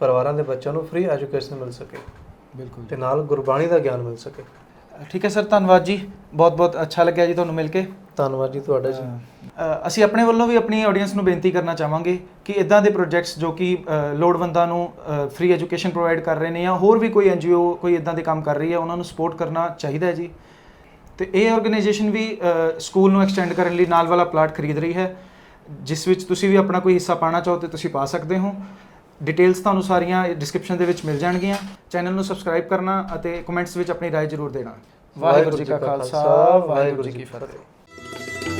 ਪਰਿਵਾਰਾਂ ਦੇ ਬੱਚਿਆਂ ਨੂੰ ਫ੍ਰੀ ਐਜੂਕੇਸ਼ਨ ਮਿਲ ਸਕੇ ਬਿਲਕੁਲ ਤੇ ਨਾਲ ਗੁਰਬਾਣੀ ਦਾ ਗਿਆਨ ਮਿਲ ਸਕੇ। ਠੀਕ ਹੈ ਸਰ ਧੰਨਵਾਦ ਜੀ। ਬਹੁਤ ਬਹੁਤ ਅੱਛਾ ਲੱਗਿਆ ਜੀ ਤੁਹਾਨੂੰ ਮਿਲ ਕੇ। ਧੰਨਵਾਦ ਜੀ ਤੁਹਾਡਾ ਜੀ। ਅਸੀਂ ਆਪਣੇ ਵੱਲੋਂ ਵੀ ਆਪਣੀ ਆਡੀਅנס ਨੂੰ ਬੇਨਤੀ ਕਰਨਾ ਚਾਹਾਂਗੇ ਕਿ ਇਦਾਂ ਦੇ ਪ੍ਰੋਜੈਕਟਸ ਜੋ ਕਿ ਲੋੜਵੰਦਾਂ ਨੂੰ ਫ੍ਰੀ ਐਜੂਕੇਸ਼ਨ ਪ੍ਰੋਵਾਈਡ ਕਰ ਰਹੇ ਨੇ ਜਾਂ ਹੋਰ ਵੀ ਕੋਈ ਐਨਜੀਓ ਕੋਈ ਇਦਾਂ ਦੇ ਕੰਮ ਕਰ ਰਹੀ ਹੈ ਉਹਨਾਂ ਨੂੰ ਸਪੋਰਟ ਕਰਨਾ ਚਾਹੀਦਾ ਹੈ ਜੀ। ਤੇ ਇਹ ਆਰਗੇਨਾਈਜੇਸ਼ਨ ਵੀ ਸਕੂਲ ਨੂੰ ਐਕਸਟੈਂਡ ਕਰਨ ਲਈ ਨਾਲ ਵਾਲਾ ਪਲਾਟ ਖਰੀਦ ਰਹੀ ਹੈ। ਜਿਸ ਵਿੱਚ ਤੁਸੀਂ ਵੀ ਆਪਣਾ ਕੋਈ ਹਿੱਸਾ ਪਾਣਾ ਚਾਹੋ ਤੇ ਤੁਸੀਂ ਪਾ ਸਕਦੇ ਹੋ ਡਿਟੇਲਸ ਤੁਹਾਨੂੰ ਸਾਰੀਆਂ ਡਿਸਕ੍ਰਿਪਸ਼ਨ ਦੇ ਵਿੱਚ ਮਿਲ ਜਾਣਗੀਆਂ ਚੈਨਲ ਨੂੰ ਸਬਸਕ੍ਰਾਈਬ ਕਰਨਾ ਅਤੇ ਕਮੈਂਟਸ ਵਿੱਚ ਆਪਣੀ رائے ਜ਼ਰੂਰ ਦੇਣਾ ਵਾਹਿਗੁਰੂ ਜੀ ਕਾ ਖਾਲਸਾ ਵਾਹਿਗੁਰੂ ਜੀ ਕੀ ਫਤਿਹ